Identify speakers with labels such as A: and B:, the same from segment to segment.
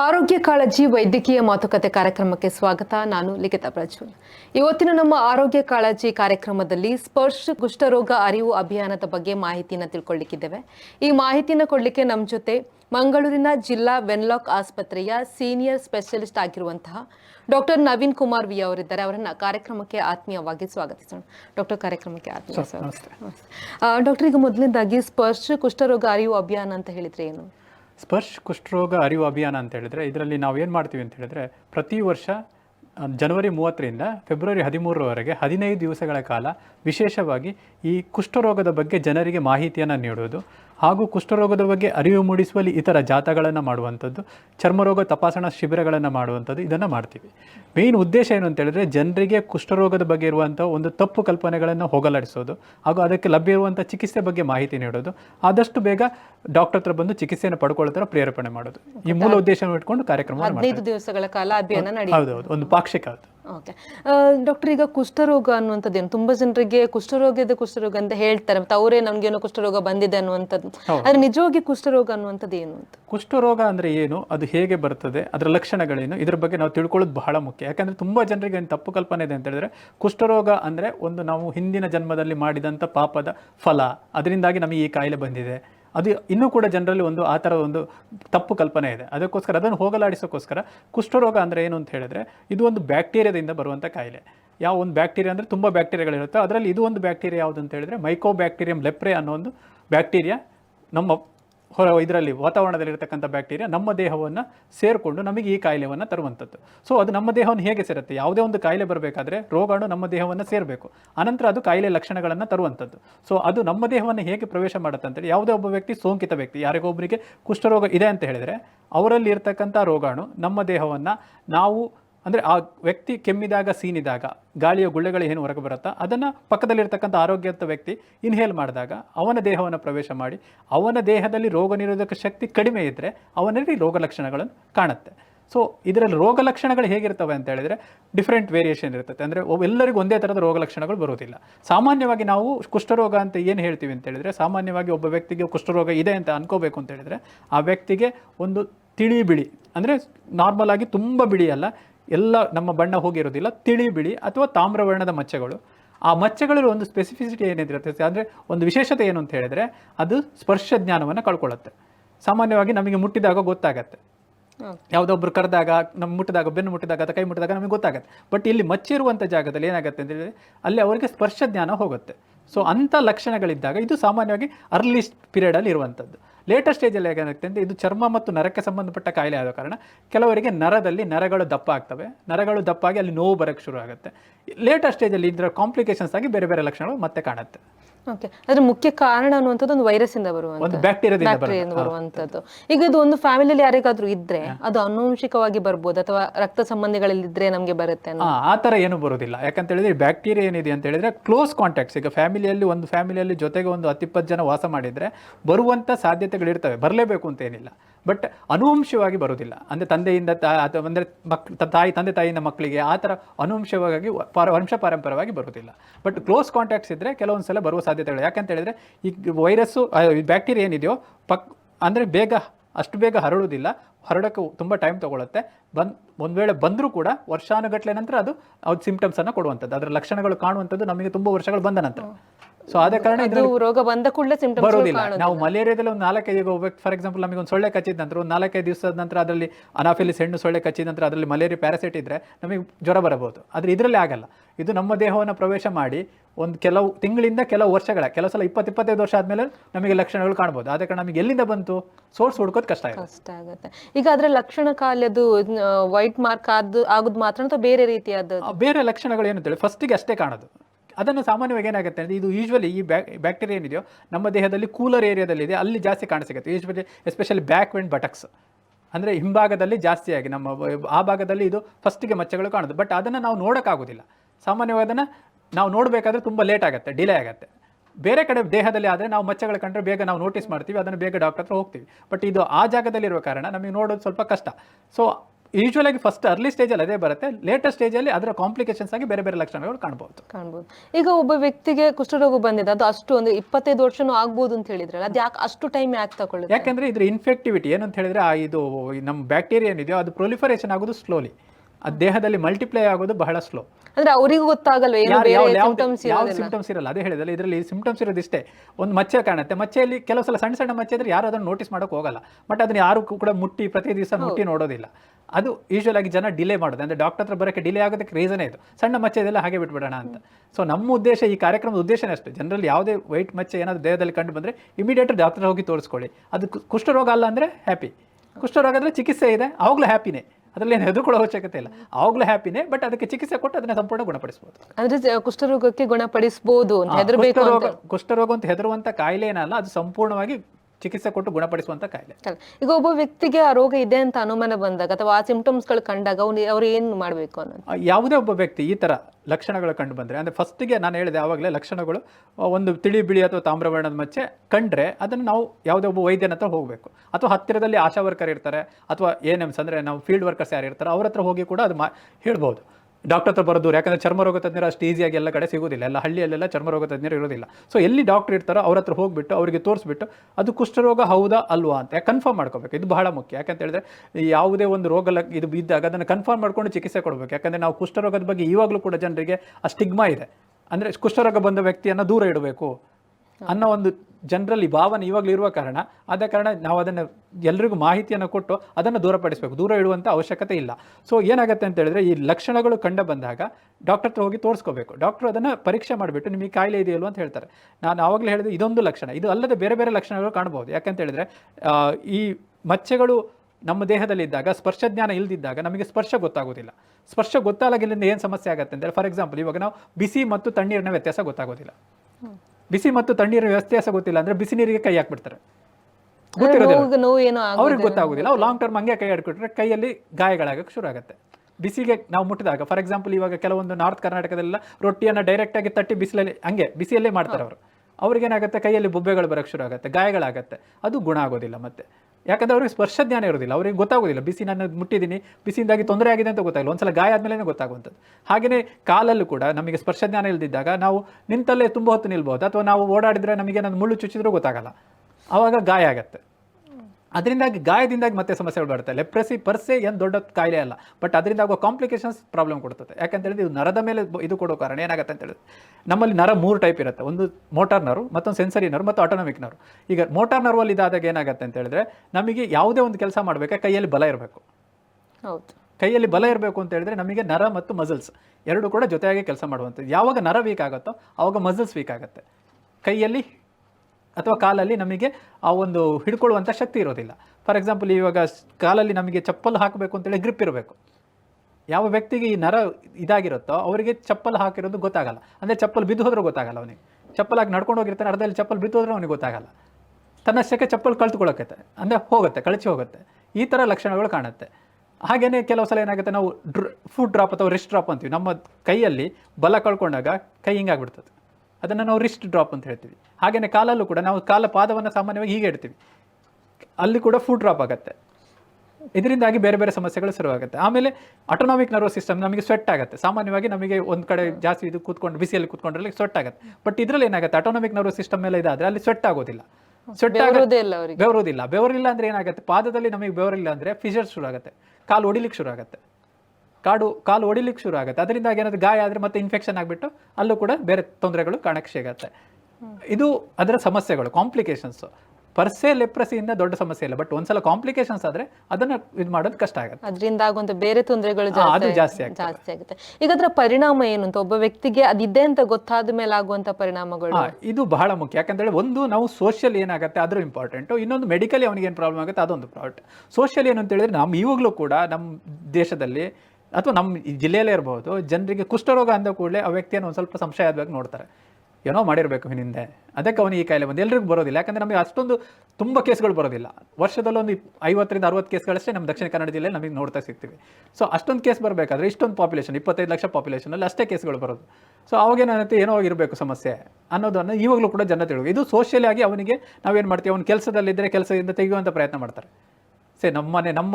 A: ಆರೋಗ್ಯ ಕಾಳಜಿ ವೈದ್ಯಕೀಯ ಮಾತುಕತೆ ಕಾರ್ಯಕ್ರಮಕ್ಕೆ ಸ್ವಾಗತ. ನಾನು ಲಿಖಿತ ಪ್ರಜ್ವಲ್. ಇವತ್ತಿನ ನಮ್ಮ ಆರೋಗ್ಯ ಕಾಳಜಿ ಕಾರ್ಯಕ್ರಮದಲ್ಲಿ ಸ್ಪರ್ಶ ಕುಷ್ಠರೋಗ ಅರಿವು ಅಭಿಯಾನದ ಬಗ್ಗೆ ಮಾಹಿತಿನ ತಿಳ್ಕೊಳ್ಳಿಕ್ಕಿದ್ದೇವೆ ಈ ಮಾಹಿತಿನ ಕೊಡಲಿಕ್ಕೆ ನಮ್ಮ ಜೊತೆ ಮಂಗಳೂರಿನ ಜಿಲ್ಲಾ ವೆನ್ಲಾಕ್ ಆಸ್ಪತ್ರೆಯ ಸೀನಿಯರ್ ಸ್ಪೆಷಲಿಸ್ಟ್ ಆಗಿರುವಂತಹ ಡಾಕ್ಟರ್ ನವೀನ್ ಕುಮಾರ್ ವಿ ಅವರಿದ್ದಾರೆ. ಅವರನ್ನು ಕಾರ್ಯಕ್ರಮಕ್ಕೆ ಆತ್ಮೀಯವಾಗಿ ಸ್ವಾಗತಿಸೋಣ. ಡಾಕ್ಟರ್ ಕಾರ್ಯಕ್ರಮಕ್ಕೆ ಆತ್ಮೀಯ ಸ್ವಾಗತ. ಡಾಕ್ಟರ್ ಈಗ ಮೊದಲನೇದಾಗಿ ಸ್ಪರ್ಶ ಕುಷ್ಠರೋಗ ಅರಿವು ಅಭಿಯಾನ ಅಂತ ಹೇಳಿದ್ರೆ ಏನು?
B: ಸ್ಪರ್ಶ್ ಕುಷ್ಠರೋಗ ಅರಿವು ಅಭಿಯಾನ ಅಂತ ಹೇಳಿದ್ರೆ, ಇದರಲ್ಲಿ ನಾವು ಏನು ಮಾಡ್ತೀವಿ ಅಂತ ಹೇಳಿದ್ರೆ, ಪ್ರತಿ ವರ್ಷ ಜನವರಿ ಮೂವತ್ತರಿಂದ ಫೆಬ್ರವರಿ ಹದಿಮೂರರವರೆಗೆ ಹದಿನೈದು ದಿವಸಗಳ ಕಾಲ ವಿಶೇಷವಾಗಿ ಈ ಕುಷ್ಠರೋಗದ ಬಗ್ಗೆ ಜನರಿಗೆ ಮಾಹಿತಿಯನ್ನು ನೀಡುವುದು. ಹಾಗೂ ಕುಷ್ಠರೋಗದ ಬಗ್ಗೆ ಅರಿವು ಮೂಡಿಸುವಲ್ಲಿ ಇತರ ಜಾಥಾಗಳನ್ನು ಮಾಡುವಂಥದ್ದು ಚರ್ಮರೋಗ ತಪಾಸಣಾ ಶಿಬಿರಗಳನ್ನು ಮಾಡುವಂಥದ್ದು ಇದನ್ನು ಮಾಡ್ತೀವಿ. ಮೇನ್ ಉದ್ದೇಶ ಏನು ಅಂತ ಹೇಳಿದ್ರೆ ಜನರಿಗೆ ಕುಷ್ಠರೋಗದ ಬಗ್ಗೆ ಇರುವಂಥ ಒಂದು ತಪ್ಪು ಕಲ್ಪನೆಗಳನ್ನು ಹೋಗಲಾಡಿಸೋದು ಹಾಗೂ ಅದಕ್ಕೆ ಲಭ್ಯ ಇರುವಂಥ ಚಿಕಿತ್ಸೆ ಬಗ್ಗೆ ಮಾಹಿತಿ ನೀಡೋದು. ಆದಷ್ಟು ಬೇಗ ಡಾಕ್ಟರ್ ಹತ್ರ ಬಂದು ಚಿಕಿತ್ಸೆಯನ್ನು ಪಡ್ಕೊಳ್ಳೋ ಪ್ರೇರೇಪಣೆ ಮಾಡೋದು. ಈ ಮೂಲ ಉದ್ದೇಶವನ್ನು ಇಟ್ಕೊಂಡು ಕಾರ್ಯಕ್ರಮ
A: ನಡೆಯುತ್ತೆ
B: ಹೌದೌದು ಒಂದು ಪಾಕ್ಷಿಕ ಅದು.
A: ಓಕೆ ಡಾಕ್ಟರ್ ಈಗ ಕುಷ್ಠರೋಗ ಅನ್ನುವಂಥದ್ದು ಏನು ತುಂಬಾ ಜನರಿಗೆ ಕುಷ್ಠರೋಗ ಇದೆ ಕುಷ್ಠರೋಗ ಅಂತ ಹೇಳ್ತಾರೆ. ಮತ್ತೆ ಅವರೇ ನಮ್ಗೇನೋ ಕುಷ್ಠರೋಗ ಬಂದಿದೆ ಅನ್ನುವಂಥದ್ದು. ಆದ್ರೆ ನಿಜವಾಗಿ ಕುಷ್ಠರೋಗ ಅನ್ನುವಂಥದ್ದು ಏನು ಅಂತ?
B: ಕುಷ್ಠರೋಗ ಅಂದ್ರೆ ಏನು? ಅದು ಹೇಗೆ ಬರ್ತದೆ? ಅದರ ಲಕ್ಷಣಗಳೇನು? ಇದ್ರ ಬಗ್ಗೆ ನಾವು ತಿಳ್ಕೊಳ್ಳೋದು ಬಹಳ ಮುಖ್ಯ. ಯಾಕಂದ್ರೆ ತುಂಬಾ ಜನರಿಗೆ ಏನು ತಪ್ಪು ಕಲ್ಪನೆ ಇದೆ ಅಂತ ಹೇಳಿದ್ರೆ ಕುಷ್ಠರೋಗ ಅಂದ್ರೆ ಒಂದು ನಾವು ಹಿಂದಿನ ಜನ್ಮದಲ್ಲಿ ಮಾಡಿದಂಥ ಪಾಪದ ಫಲ. ಅದರಿಂದಾಗಿ ನಮಗೆ ಈ ಕಾಯಿಲೆ ಬಂದಿದೆ. ಅದು ಇನ್ನೂ ಕೂಡ ಜನರಲ್ಲಿ ಒಂದು ಆ ಥರ ಒಂದು ತಪ್ಪು ಕಲ್ಪನೆ ಇದೆ. ಅದಕ್ಕೋಸ್ಕರ ಅದನ್ನು ಹೋಗಲಾಡಿಸೋಕ್ಕೋಸ್ಕರ ಕುಷ್ಠರೋಗ ಅಂದರೆ ಏನು ಅಂತ ಹೇಳಿದ್ರೆ ಇದು ಒಂದು ಬ್ಯಾಕ್ಟೀರಿಯಾದಿಂದ ಬರುವಂಥ ಕಾಯಿಲೆ. ಯಾವ ಒಂದು ಬ್ಯಾಕ್ಟೀರಿಯಾ ಅಂದರೆ ತುಂಬ ಬ್ಯಾಕ್ಟೀರಿಯಾಗಳಿರುತ್ತೆ ಅದರಲ್ಲಿ ಇದು ಒಂದು ಬ್ಯಾಕ್ಟೀರಿಯಾ ಯಾವುದು ಅಂತ ಹೇಳಿದ್ರೆ ಮೈಕೋ ಬ್ಯಾಕ್ಟೀರಿಯಂ ಲೆಪ್ರೆ ಅನ್ನೋ ಒಂದು ಬ್ಯಾಕ್ಟೀರಿಯಾ ನಮ್ಮ ಹೊರ ಇದರಲ್ಲಿ ವಾತಾವರಣದಲ್ಲಿರತಕ್ಕಂಥ ಬ್ಯಾಕ್ಟೀರಿಯಾ ನಮ್ಮ ದೇಹವನ್ನು ಸೇರಿಕೊಂಡು ನಮಗೆ ಈ ಕಾಯಿಲೆಯನ್ನು ತರುವಂಥದ್ದು. ಸೊ ಅದು ನಮ್ಮ ದೇಹವನ್ನು ಹೇಗೆ ಸೇರುತ್ತೆ? ಯಾವುದೇ ಒಂದು ಕಾಯಿಲೆ ಬರಬೇಕಾದ್ರೆ ರೋಗಾಣು ನಮ್ಮ ದೇಹವನ್ನು ಸೇರಬೇಕು. ಅನಂತರ ಅದು ಕಾಯಿಲೆ ಲಕ್ಷಣಗಳನ್ನು ತರುವಂಥದ್ದು. ಸೊ ಅದು ನಮ್ಮ ದೇಹವನ್ನು ಹೇಗೆ ಪ್ರವೇಶ ಮಾಡುತ್ತೆ ಅಂತೇಳಿ ಯಾವುದೇ ಒಬ್ಬ ವ್ಯಕ್ತಿ, ಸೋಂಕಿತ ವ್ಯಕ್ತಿ ಯಾರಿಗೊಬ್ಬರಿಗೆ ಕುಷ್ಠರೋಗ ಇದೆ ಅಂತ ಹೇಳಿದರೆ ಅವರಲ್ಲಿ ಇರ್ತಕ್ಕಂಥ ರೋಗಾಣು ನಮ್ಮ ದೇಹವನ್ನು ನಾವು ಅಂದರೆ ಆ ವ್ಯಕ್ತಿ ಕೆಮ್ಮಿದಾಗ, ಸೀನಿದಾಗ, ಗಾಳಿಯ ಗುಳ್ಳೆಗಳು ಏನು ಹೊರಗೆ ಬರುತ್ತಾ, ಅದನ್ನು ಪಕ್ಕದಲ್ಲಿರ್ತಕ್ಕಂಥ ಆರೋಗ್ಯವಂತ ವ್ಯಕ್ತಿ ಇನ್ಹೇಲ್ ಮಾಡಿದಾಗ ಅವನ ದೇಹವನ್ನು ಪ್ರವೇಶ ಮಾಡಿ, ಅವನ ದೇಹದಲ್ಲಿ ರೋಗ ನಿರೋಧಕ ಶಕ್ತಿ ಕಡಿಮೆ ಇದ್ದರೆ ಅವನಲ್ಲಿ ರೋಗ ಲಕ್ಷಣಗಳನ್ನು ಕಾಣುತ್ತೆ. ಸೊ ಇದರಲ್ಲಿ ರೋಗ ಲಕ್ಷಣಗಳು ಹೇಗಿರ್ತವೆ ಅಂತ ಹೇಳಿದರೆ ಡಿಫ್ರೆಂಟ್ ವೇರಿಯೇಷನ್ ಇರ್ತದೆ. ಅಂದರೆ ಎಲ್ಲರಿಗೂ ಒಂದೇ ಥರದ ರೋಗ ಲಕ್ಷಣಗಳು ಬರುವುದಿಲ್ಲ. ಸಾಮಾನ್ಯವಾಗಿ ನಾವು ಕುಷ್ಠರೋಗ ಅಂತ ಏನು ಹೇಳ್ತೀವಿ ಅಂತ ಹೇಳಿದರೆ, ಸಾಮಾನ್ಯವಾಗಿ ಒಬ್ಬ ವ್ಯಕ್ತಿಗೆ ಕುಷ್ಠರೋಗ ಇದೆ ಅಂತ ಅನ್ಕೋಬೇಕು ಅಂತ ಹೇಳಿದರೆ, ಆ ವ್ಯಕ್ತಿಗೆ ಒಂದು ತಿಳಿ ಬಿಳಿ, ಅಂದರೆ ನಾರ್ಮಲ್ ಆಗಿ ತುಂಬ ಬಿಳಿ ಅಲ್ಲ ಎಲ್ಲ ನಮ್ಮ ಬಣ್ಣ ಹೋಗಿರೋದಿಲ್ಲ ತಿಳಿ ಬಿಳಿ ಅಥವಾ ತಾಮ್ರವರ್ಣದ ಮಚ್ಚೆಗಳು. ಆ ಮಚ್ಚೆಗಳಲ್ಲಿ ಒಂದು ಸ್ಪೆಸಿಫಿಸಿಟಿ ಏನಿರುತ್ತೆ ಅಂದರೆ ಒಂದು ವಿಶೇಷತೆ ಏನು ಅಂತ ಹೇಳಿದ್ರೆ ಅದು ಸ್ಪರ್ಶ ಜ್ಞಾನವನ್ನು ಕಳ್ಕೊಳ್ಳುತ್ತೆ. ಸಾಮಾನ್ಯವಾಗಿ ನಮಗೆ ಮುಟ್ಟಿದಾಗ ಗೊತ್ತಾಗತ್ತೆ. ಯಾವುದೊಬ್ರು ಕರೆದಾಗ ನಮ್ಮ ಮುಟ್ಟಿದಾಗ ಬೆನ್ನು ಮುಟ್ಟಿದಾಗ ಅಥವಾ ಕೈ ಮುಟ್ಟಿದಾಗ ನಮಗೆ ಗೊತ್ತಾಗುತ್ತೆ. ಬಟ್ ಇಲ್ಲಿ ಮಚ್ಚಿರುವಂಥ ಜಾಗದಲ್ಲಿ ಏನಾಗುತ್ತೆ ಅಂತ ಹೇಳಿದ್ರೆ ಅಲ್ಲಿ ಅವರಿಗೆ ಸ್ಪರ್ಶ ಜ್ಞಾನ ಹೋಗುತ್ತೆ. ಸೊ ಅಂಥ ಲಕ್ಷಣಗಳಿದ್ದಾಗ ಇದು ಸಾಮಾನ್ಯವಾಗಿ ಅರ್ಲಿ ಪೀರಿಯಡಲ್ಲಿ ಇರುವಂಥದ್ದು. ಲೇಟರ್ ಸ್ಟೇಜಲ್ಲಿ ಹೇಗಾಗುತ್ತೆ ಅಂದರೆ ಇದು ಚರ್ಮ ಮತ್ತು ನರಕ್ಕೆ ಸಂಬಂಧಪಟ್ಟ ಕಾಯಿಲೆ ಆದ ಕಾರಣ ಕೆಲವರಿಗೆ ನರದಲ್ಲಿ ನರಗಳು ದಪ್ಪ ಆಗ್ತವೆ. ನರಗಳು ದಪ್ಪ ಆಗಿ ಅಲ್ಲಿ ನೋವು ಬರೋಕ್ಕೆ ಶುರು ಆಗುತ್ತೆ. ಲೇಟರ್ ಸ್ಟೇಜಲ್ಲಿ ಇದರ ಕಾಂಪ್ಲಿಕೇಶನ್ಸ್ ಆಗಿ ಬೇರೆ ಬೇರೆ ಲಕ್ಷಣಗಳು ಮತ್ತೆ ಕಾಣುತ್ತೆ.
A: ಓಕೆ ಅದ್ರ ಮುಖ್ಯ ಕಾರಣ ಅನ್ನುವಂಥದ್ದು ಒಂದು ವೈರಸ್ ಇಂದ ಬರುವಂತ
B: ಒಂದು ಬ್ಯಾಕ್ಟೀರಿಯಾದಿಂದ
A: ಬ್ಯಾಕ್ಟೀರಿಯಿಂದ ಬರುವಂತದ್ದು ಈಗ ಇದು ಒಂದು ಫ್ಯಾಮಿಲಿಯಲ್ಲಿ ಯಾರಿಗಾದ್ರೂ ಇದ್ರೆ ಅದು ಅನುವಂಶಿಕವಾಗಿ ಬರ್ಬೋದು ಅಥವಾ ರಕ್ತ ಸಂಬಂಧಿಗಳಲ್ಲಿ ಇದ್ರೆ ನಮ್ಗೆ ಬರುತ್ತೆ ಅನ್ನೋ
B: ಆ ತರ ಥರ ಏನು ಬರೋದಿಲ್ಲ. ಯಾಕಂತ ಹೇಳಿದ್ರೆ ಬ್ಯಾಕ್ಟೀರಿಯಾ ಏನಿದೆ ಅಂತ ಹೇಳಿದ್ರೆ ಕ್ಲೋಸ್ ಕಾಂಟ್ಯಾಕ್ಟ್ಸ್ ಈಗ ಫ್ಯಾಮಿಲಿಯಲ್ಲಿ ಒಂದು ಫ್ಯಾಮಿಲಿಯಲ್ಲಿ ಜೊತೆಗೆ ಒಂದು ಹತ್ತಿಪ್ಪತ್ತು ಜನ ವಾಸ ಮಾಡಿದ್ರೆ ಬರುವಂಥ ಸಾಧ್ಯತೆಗಳಿರ್ತವೆ. ಬರಲೇಬೇಕು ಅಂತ ಏನಿಲ್ಲ. ಬಟ್ ಅನುವಂಶವಾಗಿ ಬರೋದಿಲ್ಲ. ಅಂದ್ರೆ ತಂದೆಯಿಂದ ತಾ ಅಥವಾ ಅಂದರೆ ಮಕ್ ತಾಯಿ ತಂದೆ ತಾಯಿಯಿಂದ ಮಕ್ಕಳಿಗೆ ಆ ಥರ ಅನುವಂಶವಾಗಿ ಪಾರ ವಂಶ ಪಾರಂಪರವಾಗಿ ಬರೋದಿಲ್ಲ. ಬಟ್ ಕ್ಲೋಸ್ ಕಾಂಟ್ಯಾಕ್ಟ್ಸ್ ಇದ್ದರೆ ಕೆಲವೊಂದು ಸಲ ಬರುವ ಸಾಧ್ಯತೆಗಳು ಯಾಕಂತ ಹೇಳಿದ್ರೆ ಈ ವೈರಸ್ಸು ಬ್ಯಾಕ್ಟೀರಿಯಾ ಏನಿದೆಯೋ, ಪಕ್, ಅಂದರೆ ಬೇಗ, ಅಷ್ಟು ಬೇಗ ಹರಡುವುದಿಲ್ಲ. ಹರಡೋಕ್ಕೆ ತುಂಬ ಟೈಮ್ ತೊಗೊಳುತ್ತೆ. ಬಂದ್, ಒಂದು ವೇಳೆ ಬಂದರೂ ಕೂಡ ವರ್ಷಾನುಗಟ್ಟಲೆ ನಂತರ ಅದು ಅದು ಸಿಂಪ್ಟಮ್ಸನ್ನು ಕೊಡುವಂಥದ್ದು. ಅದರ ಲಕ್ಷಣಗಳು ಕಾಣುವಂಥದ್ದು ನಮಗೆ ತುಂಬ ವರ್ಷಗಳು ಬಂದ ನಂತರ. ಸೊ ಆದ ಕಾರಣ
A: ರೋಗ ಬಂದ ಕೂಡಲೇ ಸಿಂಪ್ಟಮ್ಸ್
B: ಬರೋದಿಲ್ಲ. ನಾವು ಮಲೇರಿಯಾದಲ್ಲಿ ಒಂದು ನಾಲ್ಕೈದು ಹೋಗ್ಬೇಕು ಫಾರ್ ಎಕ್ಸಾಂಪಲ್ ನಮಗೆ ಒಂದು ಸೊಳ್ಳೆ ಕಚ್ಚಿದ ನಂತರ ಒಂದು ನಾಲ್ಕೈದು ದಿವಸದ ನಂತರ ಅದರಲ್ಲಿ ಅನಾಫಿಲಿಸ್ ಹೆಣ್ಣು ಸೊಳ್ಳೆ ಕಚ್ಚಿದ ನಂತರ ಅದರಲ್ಲಿ ಮಲೇರಿಯಾ ಪ್ಯಾರಾಸೈಟ್ ಇದ್ದರೆ ನಮಗೆ ಜ್ವರ ಬರಬಹುದು. ಆದರೆ ಇದರಲ್ಲಿ ಆಗಲ್ಲ. ಇದು ನಮ್ಮ ದೇಹವನ್ನು ಪ್ರವೇಶ ಮಾಡಿ ಒಂದು ಕೆಲವು ತಿಂಗಳಿಂದ ಕೆಲವು ವರ್ಷಗಳ ಕೆಲವು ಸಲ ಇಪ್ಪತ್ತು ಇಪ್ಪತ್ತೈದು ವರ್ಷ ಆದಮೇಲೆ ನಮಗೆ ಲಕ್ಷಣಗಳು ಕಾಣ್ಬೋದು. ಆದ ಕಾರಣ ನಮಗೆ ಎಲ್ಲಿಂದ ಬಂತು? ಸೋರ್ಸ್ ಹುಡ್ಕೋದು ಕಷ್ಟ
A: ಕಷ್ಟ ಆಗುತ್ತೆ. ಈಗ ಅದರ ಲಕ್ಷಣ ಕಾಲದ್ದು ವೈಟ್ ಮಾರ್ಕ್ ಆದ ಆಗುದ್ ಮಾತ್ರ ಬೇರೆ ರೀತಿಯಾದ
B: ಬೇರೆ ಲಕ್ಷಣಗಳು ಏನು ಅಂತೇಳಿ ಫಸ್ಟಿಗೆ ಅಷ್ಟೇ ಕಾಣೋದು. ಅದನ್ನು ಸಾಮಾನ್ಯವಾಗಿ ಏನಾಗುತ್ತೆ ಅಂದರೆ ಇದು ಯೂಶ್ವಲಿ ಈ ಬ್ಯಾಕ್ ಬ್ಯಾಕ್ಟೀರಿಯಾ ಏನಿದೆಯೋ ನಮ್ಮ ದೇಹದಲ್ಲಿ ಕೂಲರ್ ಏರಿಯಾದಲ್ಲಿದೆ ಅಲ್ಲಿ ಜಾಸ್ತಿ ಕಾಣಿಸಿಗುತ್ತೆ. Usually especially back end buttocks ಅಂದರೆ ಹಿಂಭಾಗದಲ್ಲಿ ಜಾಸ್ತಿಯಾಗಿ ನಮ್ಮ, ಆ ಭಾಗದಲ್ಲಿ ಇದು ಫಸ್ಟಿಗೆ ಮಚ್ಚಗಳು ಕಾಣೋದು ಬಟ್ ಅದನ್ನು ನಾವು ನೋಡೋಕ್ಕಾಗೋದಿಲ್ಲ. ಸಾಮಾನ್ಯವಾಗಿ ಅದನ್ನು ನಾವು ನೋಡಬೇಕಾದ್ರೆ ತುಂಬ ಲೇಟ್ ಆಗುತ್ತೆ ಡಿಲೇ ಆಗುತ್ತೆ. ಬೇರೆ ಕಡೆ ದೇಹದಲ್ಲಿ ಆದರೆ ನಾವು ಮಚ್ಚಗಳು ಕಂಡ್ರೆ ಬೇಗ ನಾವು ನೋಟಿಸ್ ಮಾಡ್ತೀವಿ, ಅದನ್ನು ಬೇಗ ಡಾಕ್ಟರ್ ಹತ್ರ ಹೋಗ್ತೀವಿ. ಬಟ್ ಇದು ಆ ಜಾಗದಲ್ಲಿರುವ ಕಾರಣ ನಮಗೆ ನೋಡೋದು ಸ್ವಲ್ಪ ಕಷ್ಟ. ಸೊ ಯೂಶುವಲ್ ಆಗಿ ಫಸ್ಟ್ ಅರ್ಲಿ ಸ್ಟೇಜಲ್ಲಿ ಅದೇ ಬರುತ್ತೆ. ಲೇಟೆಸ್ಟ್ ಸ್ಟೇಜಲ್ಲಿ ಅದರ ಕಾಂಪ್ಲಿಕೇಶನ್ಸ್ ಆಗಿ ಬೇರೆ ಬೇರೆ ಲಕ್ಷಣಗಳು ಕಾಣ್ಬೋದು.
A: ಕಾಣ್ಬೋದು. ಈಗ ಒಬ್ಬ ವ್ಯಕ್ತಿಗೆ ಕುಷ್ಠರೋಗ ಬಂದಿದೆ. ಅದು ಅಷ್ಟು ಒಂದು ಇಪ್ಪತ್ತೈದು ವರ್ಷನೂ ಆಗ್ಬೋದು ಅಂತ ಹೇಳಿದ್ರಲ್ಲ ಅದು ಯಾಕೆ ಅಷ್ಟು ಟೈಮ್ ಯಾಕೆ ತಗೊಳ್ಳುತ್ತೆ?
B: ಯಾಕಂದ್ರೆ ಇದ್ರ ಇನ್ಫೆಕ್ಟಿವಿಟಿ ಏನಂತ ಹೇಳಿದ್ರೆ ಆ ಇದು ನಮ್ಮ ಬ್ಯಾಕ್ಟೀರಿಯಾ ಏನಿದೆಯೋ ಅದು ಪ್ರೊಲಿಫರೇಷನ್ ಆಗೋದು ಸ್ಲೋಲಿ ಅದು ದೇಹದಲ್ಲಿ ಮಲ್ಟಿಪ್ಲೈ ಆಗೋದು ಬಹಳ ಸ್ಲೋ
A: ಅಂದ್ರೆ ಅವರಿಗೂ ಗೊತ್ತಾಗಲ್ವ ಏನು
B: ಯಾರು
A: ಬೇರೆ
B: ಯಾವ ಯಾವ
A: ಸಿಂಟಮ್ಸ್
B: ಇರಲ್ಲ. ಅದೇ ಹೇಳಿದಲ್ಲ ಇದರಲ್ಲಿ ಸಿಂಪ್ಟಮ್ಸ್ ಇರೋದಿಷ್ಟೇ. ಒಂದು ಮಚ್ಚೆ ಕಾಣುತ್ತೆ. ಮಚ್ಚೆಯಲ್ಲಿ ಕೆಲವು ಸಲ ಸಣ್ಣ ಸಣ್ಣ ಮಚ್ಚೆ ಇದ್ರೆ ಯಾರು ಅದನ್ನು ನೋಟಿಸ್ ಮಾಡೋಕೆ ಹೋಗಲ್ಲ. ಬಟ್ ಅದನ್ನ ಯಾರು ಕೂಡ ಮುಟ್ಟಿ ಪ್ರತಿ ದಿವಸ ಮುಟ್ಟಿ ನೋಡೋದಿಲ್ಲ. ಅದು ಯೂಶುವಲ್ ಆಗಿ ಜನ ಡಿಲೇ ಮಾಡೋದು. ಅಂದ್ರೆ ಡಾಕ್ಟರ್ ಹತ್ರ ಬರೋಕ್ಕೆ ಡಿಲೇ ಆಗೋದಕ್ಕೆ ರೀಸನೇ ಇದು. ಸಣ್ಣ ಮಚ್ಚೆ ಇದೆಲ್ಲ ಹಾಗೆ ಬಿಟ್ಬಿಡೋಣ ಅಂತ. ಸೊ ನಮ್ಮ ಉದ್ದೇಶ ಈ ಕಾರ್ಯಕ್ರಮದ ಉದ್ದೇಶನೇ ಅಷ್ಟೇ. ಜನರಲ್ಲಿ ಯಾವುದೇ ವೈಟ್ ಮಚ್ಚೆ ಏನಾದರೂ ದೇಹದಲ್ಲಿ ಕಂಡು ಬಂದರೆ ಇಮಿಡಿಯೇಟ್ ಡಾಕ್ಟರ್ ಹೋಗಿ ತೋರಿಸ್ಕೊಳ್ಳಿ. ಅದು ಕು- ಕುಷ್ಠರೋಗ ಅಲ್ಲ ಅಂದರೆ ಹ್ಯಾಪಿ ಕುಷ್ಠರೋಗ ಅಂದರೆ ಚಿಕಿತ್ಸೆ ಇದೆ. ಆವಾಗಲೂ ಹ್ಯಾಪಿನೇ ಅದರಲ್ಲಿ ಏನು ಹೆದರ್ಕೊಳ್ಳೋ ಅವಶ್ಯಕತೆ ಇಲ್ಲ. ಆವಾಗಲೂ ಹ್ಯಾಪಿನೇ ಬಟ್ ಅದಕ್ಕೆ ಚಿಕಿತ್ಸೆ ಕೊಟ್ಟು ಅದನ್ನ ಸಂಪೂರ್ಣ ಗುಣಪಡಿಸಬಹುದು
A: ಅಂದ್ರೆ ಕುಷ್ಠರೋಗಕ್ಕೆ ಗುಣಪಡಿಸಬಹುದು ಹೆದರ್ಬೇಕು
B: ಕುಷ್ಠರೋಗ ಅಂತ ಹೆದರುವಂತ ಕಾಯಿಲೆ ಏನಲ್ಲ ಅದು ಸಂಪೂರ್ಣವಾಗಿ ಚಿಕಿತ್ಸೆ ಕೊಟ್ಟು ಗುಣಪಡಿಸುವಂತ ಕಾಯಿಲೆ.
A: ಈಗ ಒಬ್ಬ ವ್ಯಕ್ತಿಗೆ ಆ ರೋಗ ಇದೆ ಅಂತ ಅನುಮಾನ ಬಂದಾಗ ಅಥವಾ ಆ ಸಿಂಪ್ಟಮ್ಸ್ಗಳು ಕಂಡಾಗ ಅವ್ನು ಅವ್ರು ಏನ್ ಮಾಡಬೇಕು ಅನ್ನೋದು?
B: ಆ, ಯಾವುದೇ ಒಬ್ಬ ವ್ಯಕ್ತಿ ಈ ತರ ಲಕ್ಷಣಗಳು ಕಂಡು ಬಂದರೆ ಅಂದ್ರೆ ಫಸ್ಟಿಗೆ ನಾನು ಹೇಳಿದೆ ಆವಾಗಲೇ ಲಕ್ಷಣಗಳು ಆ, ಒಂದು ತಿಳಿ ಬಿಳಿ ಅಥವಾ ತಾಮ್ರವರ್ಣದ ಮಚ್ಚೆ ಕಂಡ್ರೆ ಅದನ್ನು ನಾವು ಯಾವುದೇ ಒಬ್ಬ ವೈದ್ಯನ ಹತ್ರ ಹೋಗಬೇಕು. ಅಥವಾ ಹತ್ತಿರದಲ್ಲಿ ಆಶಾ ವರ್ಕರ್ ಇರ್ತಾರೆ ಅಥವಾ ಎ ಎಮ್ಸ್ ಅಂದ್ರೆ ನಾವು ಫೀಲ್ಡ್ ವರ್ಕರ್ಸ್ ಯಾರು ಇರ್ತಾರೆ ಅವ್ರ ಹತ್ರ ಹೋಗಿ ಕೂಡ ಅದು ಮಾ ಹೇಳ್ಬೋದು. ಡಾಕ್ಟರ್ ಹತ್ರ ಬರೋದು ಯಾಕಂದ್ರೆ ಚರ್ಮರೋಗ ತಜ್ಞರು ಅಷ್ಟು ಈಸಿಯಾಗಿ ಎಲ್ಲ ಕಡೆ ಸಿಗೋದಿಲ್ಲ. ಎಲ್ಲ ಹಳ್ಳಿಯಲ್ಲೆಲ್ಲ ಚರ್ಮರೋಗ ತಜ್ಞರು ಇರೋದಿಲ್ಲ. ಸೊ ಎಲ್ಲಿ ಡಾಕ್ಟರ್ ಇರ್ತಾರೋ ಅವ್ರ ಹತ್ರ ಹೋಗ್ಬಿಟ್ಟು, ಅವರಿಗೆ ತೋರಿಸ್ಬಿಟ್ಟು, ಅದು ಕುಷ್ಠರೋಗ ಹೌದಾ ಅಲ್ವಾ ಅಂತ ಕನ್ಫರ್ಮ್ ಮಾಡ್ಕೋಬೇಕು? ಇದು ಬಹಳ ಮುಖ್ಯ. ಯಾಕಂತ ಹೇಳಿದ್ರೆ ಯಾವುದೇ ಒಂದು ರೋಗ ಇದು ಇದ್ದಾಗ ಅದನ್ನು ಕನ್ಫರ್ಮ್ ಮಾಡ್ಕೊಂಡು ಚಿಕಿತ್ಸೆ ಕೊಡಬೇಕು. ಯಾಕಂದರೆ ನಾವು ಕುಷ್ಠರೋಗದ ಬಗ್ಗೆ ಇವಾಗಲೂ ಕೂಡ ಜನರಿಗೆ ಆ ಸ್ಟಿಗ್ಮಾ ಇದೆ. ಅಂದರೆ ಕುಷ್ಠರೋಗ ಬಂದ ವ್ಯಕ್ತಿಯನ್ನು ದೂರ ಇಡಬೇಕು ಅನ್ನೋ ಒಂದು ಜನರಲ್ಲಿ ಭಾವನೆ ಇವಾಗಲೂ ಇರುವ ಕಾರಣ, ಆದ ಕಾರಣ ನಾವು ಅದನ್ನು ಎಲ್ರಿಗೂ ಮಾಹಿತಿಯನ್ನು ಕೊಟ್ಟು ಅದನ್ನು ದೂರಪಡಿಸಬೇಕು. ದೂರ ಇಡುವಂಥ ಅವಶ್ಯಕತೆ ಇಲ್ಲ. ಸೊ ಏನಾಗುತ್ತೆ ಅಂತ ಹೇಳಿದ್ರೆ, ಈ ಲಕ್ಷಣಗಳು ಕಂಡು ಬಂದಾಗ ಡಾಕ್ಟರ್ ಹೋಗಿ ತೋರಿಸ್ಕೋಬೇಕು. ಡಾಕ್ಟರ್ ಅದನ್ನು ಪರೀಕ್ಷೆ ಮಾಡಿಬಿಟ್ಟು ನಿಮಗೆ ಕಾಯಿಲೆ ಇದೆಯಲ್ಲ ಅಂತ ಹೇಳ್ತಾರೆ. ನಾನು ಆವಾಗಲೇ ಹೇಳಿದೆ, ಇದೊಂದು ಲಕ್ಷಣ. ಇದು ಅಲ್ಲದೆ ಬೇರೆ ಬೇರೆ ಲಕ್ಷಣಗಳು ಕಾಣ್ಬೋದು. ಯಾಕಂತ ಹೇಳಿದ್ರೆ ಈ ಮಚ್ಚೆಗಳು ನಮ್ಮ ದೇಹದಲ್ಲಿದ್ದಾಗ, ಸ್ಪರ್ಶ ಜ್ಞಾನ ಇಲ್ದಿದ್ದಾಗ ನಮಗೆ ಸ್ಪರ್ಶ ಗೊತ್ತಾಗೋದಿಲ್ಲ. ಸ್ಪರ್ಶ ಗೊತ್ತಾಗಲಿಂದ ಏನು ಸಮಸ್ಯೆ ಆಗುತ್ತೆ ಅಂದರೆ ಫಾರ್ ಎಕ್ಸಾಂಪಲ್ ಇವಾಗ ನಾವು ಬಿಸಿ ಮತ್ತು ತಣ್ಣೀರಿನ ವ್ಯತ್ಯಾಸ ಗೊತ್ತಾಗೋದಿಲ್ಲ. ಬಿಸಿ ಮತ್ತು ತಣ್ಣೀರಿನ ವ್ಯತ್ಯಾಸ ಗೊತ್ತಿಲ್ಲ ಅಂದ್ರೆ ಬಿಸಿ ನೀರಿಗೆ ಕೈ ಹಾಕ್ಬಿಡ್ತಾರೆ. ಗೊತ್ತಿರೋದಿಲ್ಲ.
A: ನೋವು ನೋವು ಏನೋ ಆಗ
B: ಅವ್ರಿಗೆ ಗೊತ್ತಾಗೋದಿಲ್ಲ ಅವ್ರು ಲಾಂಗ್ ಟರ್ಮ್ ಹಂಗೆ ಕೈ ಹಾಕ್ಬಿಟ್ರೆ ಕೈಯಲ್ಲಿ ಗಾಯಗಳಾಗಕ್ಕೆ ಶುರು ಆಗುತ್ತೆ. ಬಿಸಿಗೆ ನಾವು ಮುಟ್ಟಿದಾಗ ಫಾರ್ ಎಕ್ಸಾಂಪಲ್ ಇವಾಗ ಕೆಲವೊಂದು ನಾರ್ತ್ ಕರ್ನಾಟಕದಲ್ಲೆಲ್ಲ ರೊಟ್ಟಿಯನ್ನ ಡೈರೆಕ್ಟ್ ಆಗಿ ತಟ್ಟಿ ಬಿಸಿಲಲ್ಲಿ ಹಂಗೆ ಬಿಸಿಯಲ್ಲೇ ಮಾಡ್ತಾರೆ ಅವರು. ಅವ್ರಿಗೇನಾಗುತ್ತೆ? ಕೈಯಲ್ಲಿ ಬೊಬ್ಬೆಗಳು ಬರಕ್ಕೆ ಶುರು ಆಗುತ್ತೆ ಗಾಯಗಳಾಗತ್ತೆ. ಅದು ಗುಣ ಆಗೋದಿಲ್ಲ ಮತ್ತೆ. ಯಾಕಂದ್ರೆ ಅವ್ರಿಗೆ ಸ್ಪರ್ಶ ಜ್ಞಾನ ಇರೋದಿಲ್ಲ ಅವ್ರಿಗೆ ಗೊತ್ತಾಗೋದಿಲ್ಲ ಬಿಸಿ ನಾನು ಮುಟ್ಟಿದ್ದೀನಿ, ಬಿಸಿಯಿಂದಾಗಿ ತೊಂದರೆ ಆಗಿದೆ ಅಂತ ಗೊತ್ತಾಗಿಲ್ಲ. ಒಂದ್ಸಲ ಗಾಯ ಆದಮೇಲೆ ಗೊತ್ತಾಗುವಂಥದ್ದು. ಹಾಗೆಯೇ ಕಾಲಲ್ಲೂ ಕೂಡ ನಮಗೆ ಸ್ಪರ್ಶ ಜ್ಞಾನ ಇಲ್ಲದಿದ್ದಾಗ ನಾವು ನಿಂತಲ್ಲೇ ತುಂಬ ಹೊತ್ತು ನಿಲ್ಬೋದು. ಅಥವಾ ನಾವು ಓಡಾಡಿದ್ರೆ ನಮಗೆ ನನ್ನ ಮುಳ್ಳು ಚುಚ್ಚಿದ್ರೂ ಗೊತ್ತಾಗಲ್ಲ. ಆವಾಗ ಗಾಯ ಆಗತ್ತೆ. ಅದರಿಂದಾಗಿ ಗಾಯದಿಂದಾಗಿ ಮತ್ತೆ ಸಮಸ್ಯೆಗಳು ಬರುತ್ತೆ. ಲೆಪ್ರೆಸಿ ಪರ್ಸೆ ಏನು ದೊಡ್ಡ ಕಾಯಿಲೆ ಅಲ್ಲ. ಬಟ್ ಅದರಿಂದ ಆಗುವ ಕಾಂಪ್ಲಿಕೇಶನ್ಸ್ ಪ್ರಾಬ್ಲಮ್ ಕೊಡ್ತದೆ ಯಾಕಂತ ಹೇಳಿದ್ರೆ ಇದು ನರದ ಮೇಲೆ ಇದು ಕೊಡೋ ಕಾರಣ ಏನಾಗುತ್ತೆ ಅಂತ ಹೇಳಿದ್ರೆ ನಮ್ಮಲ್ಲಿ ನರ ಮೂರು ಟೈಪ್ ಇರುತ್ತೆ. ಒಂದು ಮೋಟಾರ್ ನರು ಮತ್ತೊಂದು ಸೆನ್ಸರಿ ನರು ಮತ್ತು ಆಟೋನಮಿಕ್ ನರು ಈಗ ಮೋಟಾರ್ ನರ್ವಲ್ಲಿ ಇದಾದಾಗ ಏನಾಗುತ್ತೆ ಅಂತ ಹೇಳಿದ್ರೆ ನಮಗೆ ಯಾವುದೇ ಒಂದು ಕೆಲಸ ಮಾಡಬೇಕಾ ಕೈಯಲ್ಲಿ ಬಲ ಇರಬೇಕು.
A: ಹೌದು.
B: ಕೈಯಲ್ಲಿ ಬಲ ಇರಬೇಕು ಅಂತ ಹೇಳಿದ್ರೆ ನಮಗೆ ನರ ಮತ್ತು ಮಸಲ್ಸ್ ಎರಡು ಕೂಡ ಜೊತೆಯಾಗಿ ಕೆಲಸ ಮಾಡುವಂಥದ್ದು. ಯಾವಾಗ ನರ ವೀಕ್ ಆಗುತ್ತೋ ಆವಾಗ ಮಸಲ್ಸ್ ವೀಕ್ ಆಗುತ್ತೆ. ಕೈಯಲ್ಲಿ ಅಥವಾ ಕಾಲಲ್ಲಿ ನಮಗೆ ಆ ಒಂದು ಹಿಡ್ಕೊಳ್ಳುವಂಥ ಶಕ್ತಿ ಇರೋದಿಲ್ಲ. ಫಾರ್ ಎಕ್ಸಾಂಪಲ್ ಇವಾಗ ಕಾಲಲ್ಲಿ ನಮಗೆ ಚಪ್ಪಲ್ ಹಾಕಬೇಕು ಅಂತೇಳಿ ಗ್ರಿಪ್ ಇರಬೇಕು. ಯಾವ ವ್ಯಕ್ತಿಗೆ ಈ ನರ ಇದಾಗಿರುತ್ತೋ ಅವರಿಗೆ ಚಪ್ಪಲ್ ಹಾಕಿರೋದು ಗೊತ್ತಾಗಲ್ಲ. ಅಂದರೆ ಚಪ್ಪಲ್ ಬಿದ್ದು ಹೋದರೂ ಗೊತ್ತಾಗಲ್ಲ ಅವನಿಗೆ. ಚಪ್ಪಲ್ ಹಾಕಿ ನಡ್ಕೊಂಡು ಹೋಗಿರ್ತಾನೆ, ಅರ್ಧದಲ್ಲಿ ಚಪ್ಪಲ್ ಬಿದ್ದು ಹೋದ್ರೂ ಅವನಿಗೆ ಗೊತ್ತಾಗಲ್ಲ. ತನ್ನಷ್ಟಕ್ಕೆ ಚಪ್ಪಲ್ ಕಳ್ತುಕೊಳ್ಳಕತ್ತೆ ಅಂದರೆ ಹೋಗುತ್ತೆ, ಕಳಚಿ ಹೋಗುತ್ತೆ. ಈ ಥರ ಲಕ್ಷಣಗಳು ಕಾಣುತ್ತೆ. ಹಾಗೆಯೇ ಕೆಲವು ಸಲ ಏನಾಗುತ್ತೆ, ನಾವು ಡ್ರ ಫುಡ್ ಡ್ರಾಪ್ ಅಥವಾ ರಿಸ್ಟ್ ಡ್ರಾಪ್ ಅಂತೀವಿ. ನಮ್ಮ ಕೈಯಲ್ಲಿ ಬಲ ಕಳ್ಕೊಂಡಾಗ ಕೈ ಹಿಂಗಾಗ್ಬಿಡ್ತದೆ. ಅದನ್ನು ನಾವು ರಿಸ್ಟ್ ಡ್ರಾಪ್ ಅಂತ ಹೇಳ್ತೀವಿ. ಹಾಗೆಯೇ ಕಾಲಲ್ಲೂ ಕೂಡ ನಾವು ಕಾಲ ಪಾದವನ್ನು ಸಾಮಾನ್ಯವಾಗಿ ಹೀಗೆ ಇಡ್ತೀವಿ. ಅಲ್ಲಿ ಕೂಡ ಫುಡ್ ಡ್ರಾಪ್ ಆಗುತ್ತೆ. ಇದರಿಂದಾಗಿ ಬೇರೆ ಬೇರೆ ಸಮಸ್ಯೆಗಳು ಶುರುವಾಗುತ್ತೆ ಆಮೇಲೆ ಆಟೋನಾಮಿಕ್ ನರ್ವಸ್ ಸಿಸ್ಟಮ್ ನಮಗೆ ಸ್ವೆಟ್ ಆಗುತ್ತೆ. ಸಾಮಾನ್ಯವಾಗಿ ನಮಗೆ ಒಂದು ಕಡೆ ಜಾಸ್ತಿ ಇದು ಕೂತ್ಕೊಂಡು ಬಿಸಿಯಲ್ಲಿ ಕೂತ್ಕೊಂಡ್ರೆ ಸ್ವೆಟ್ ಆಗುತ್ತೆ. ಬಟ್ ಇದರಲ್ಲಿ ಏನಾಗುತ್ತೆ? ಆಟೋನಾಮಿಕ್ ನರ್ವಸ್ ಸಿಸ್ಟಮ್ ಮೇಲೆ ಇದಾದರೆ ಅಲ್ಲಿ ಸ್ವೆಟ್ ಆಗೋದಿಲ್ಲ. ಸ್ವೆಟ್
A: ಆಗೋದೇ ಇಲ್ಲ
B: ಬೆವರೋದಿಲ್ಲ. ಬೆವರಿಲ್ಲ ಅಂದ್ರೆ ಏನಾಗುತ್ತೆ? ಪಾದದಲ್ಲಿ ನಮಗೆ ಬೆವರಿಲ್ಲ ಅಂದ್ರೆ ಫಿಶರ್ ಶುರು ಆಗುತ್ತೆ. ಕಾಲು ಹೊಡಿಲಿಕ್ಕೆ ಶುರು ಆಗುತ್ತೆ. ಕಾಡು ಕಾಲು ಒಡಿಲಿಕ್ಕೆ ಶುರು ಆಗುತ್ತೆ. ಅದರಿಂದ ಏನಾದ್ರು ಗಾಯ ಆದರೆ ಮತ್ತೆ ಇನ್ಫೆಕ್ಷನ್ ಆಗಿಬಿಟ್ಟು ಅಲ್ಲೂ ಕೂಡ ಬೇರೆ ತೊಂದರೆಗಳು ಕಾಣಕ್ಕೆ ಸಿಗತ್ತೆ. ಇದು ಅದರ ಸಮಸ್ಯೆಗಳು ಕಾಂಪ್ಲಿಕೇಶನ್ಸು ಪರ್ಸೆ ಲೆಪ್ರಸಿಯಿಂದ ದೊಡ್ಡ ಸಮಸ್ಯೆ ಇಲ್ಲ ಬಟ್ ಒಂದ್ಸಲ ಕಾಂಪ್ಲಿಕೇಶನ್ಸ್ ಆದ್ರೆ ಅದನ್ನ ಇದು ಮಾಡೋದು ಕಷ್ಟ ಆಗುತ್ತೆ.
A: ಅದರಿಂದ ಆಗುವಂತ ಬೇರೆ ತೊಂದರೆಗಳು
B: ಅದು
A: ಜಾಸ್ತಿ
B: ಜಾಸ್ತಿ
A: ಜಾಸ್ತಿ ಆಗುತ್ತೆ. ಈಗ ಅದರ ಪರಿಣಾಮ ಏನು ಅಂತ ಒಬ್ಬ ವ್ಯಕ್ತಿಗೆ ಅದಿದೆ ಅಂತ ಗೊತ್ತಾದ ಮೇಲೆ ಆಗುವಂತ ಪರಿಣಾಮಗಳು?
B: ಇದು ಬಹಳ ಮುಖ್ಯ. ಯಾಕಂದ್ರೆ ಒಂದು ನಾವು ಸೋಷಿಯಲ್ ಏನಾಗುತ್ತೆ ಅದ್ರ ಇಂಪಾರ್ಟೆಂಟ್ ಇನ್ನೊಂದು ಮೆಡಿಕಲಿ ಅವನಿಗೆ ಏನು ಪ್ರಾಬ್ಲಮ್ ಆಗುತ್ತೆ ಅದೊಂದು ಪ್ರಾಬ್ಲಮ್ ಸೋಷಿಯಲ್ ಏನು ಅಂತ ಹೇಳಿದ್ರೆ ನಮ್ಮ ಇವಾಗಲೂ ಕೂಡ ನಮ್ಮ ದೇಶದಲ್ಲಿ ಅಥವಾ ನಮ್ಮ ಜಿಲ್ಲೆಯಲ್ಲೇ ಇರಬಹುದು ಜನರಿಗೆ ಕುಷ್ಠರೋಗ ಅಂದ ಕೂಡಲೇ ಆ ವ್ಯಕ್ತಿಯನ್ನು ಒಂದು ಸ್ವಲ್ಪ ಸಂಶಯ ಆದ್ಬೇಕು ನೋಡ್ತಾರೆ. ಏನೋ ಮಾಡಿರಬೇಕು ಹಿಂದೆ. ಅದಕ್ಕೆ ಅವನು ಈ ಕಾಯಿಲೆ ಬಂದು ಎಲ್ರಿಗೂ ಬರೋದಿಲ್ಲ. ಯಾಕಂದ್ರೆ ನಮಗೆ ಅಷ್ಟೊಂದು ತುಂಬ ಕೇಸ್ಗಳು ಬರೋದಿಲ್ಲ. ವರ್ಷದಲ್ಲೊಂದು ಐವತ್ತರಿಂದ ಅರವತ್ತು ಕೇಸ್ಗಳಷ್ಟೇ ನಮ್ಮ ದಕ್ಷಿಣ ಕನ್ನಡ ಜಿಲ್ಲೆಯಲ್ಲಿ ನಮಗೆ ನೋಡ್ತಾ ಸಿಗ್ತೀವಿ. ಸೊ ಅಷ್ಟೊಂದು ಕೇಸ್ ಬರಬೇಕಾದ್ರೆ ಇಷ್ಟೊಂದು ಪಾಪ್ಯುಲೇಷನ್ ಇಪ್ಪತ್ತೈದು ಲಕ್ಷ ಪಾಪ್ಯುಲೇಷನಲ್ಲಿ ಅಷ್ಟೇ ಕೇಸ್ಗಳು ಬರೋದು. ಸೊ ಅವಾಗೇನಾಗುತ್ತೆ ಏನೋ ಇರಬೇಕು ಸಮಸ್ಯೆ ಅನ್ನೋದನ್ನು ಇವಾಗಲೂ ಕೂಡ ಜನ ತಿಳುವ ಇದು ಸೋಷಿಯಲ್ ಆಗಿ ಅವನಿಗೆ ನಾವೇನು ಮಾಡ್ತೀವಿ? ಅವ್ನು ಕೆಲಸದಲ್ಲಿದ್ದರೆ ಕೆಲಸದಿಂದ ತೆಗೆಯುವಂಥ ಪ್ರಯತ್ನ ಮಾಡ್ತಾರೆ. ಸೇ ನಮ್ಮನೆ ನಮ್ಮ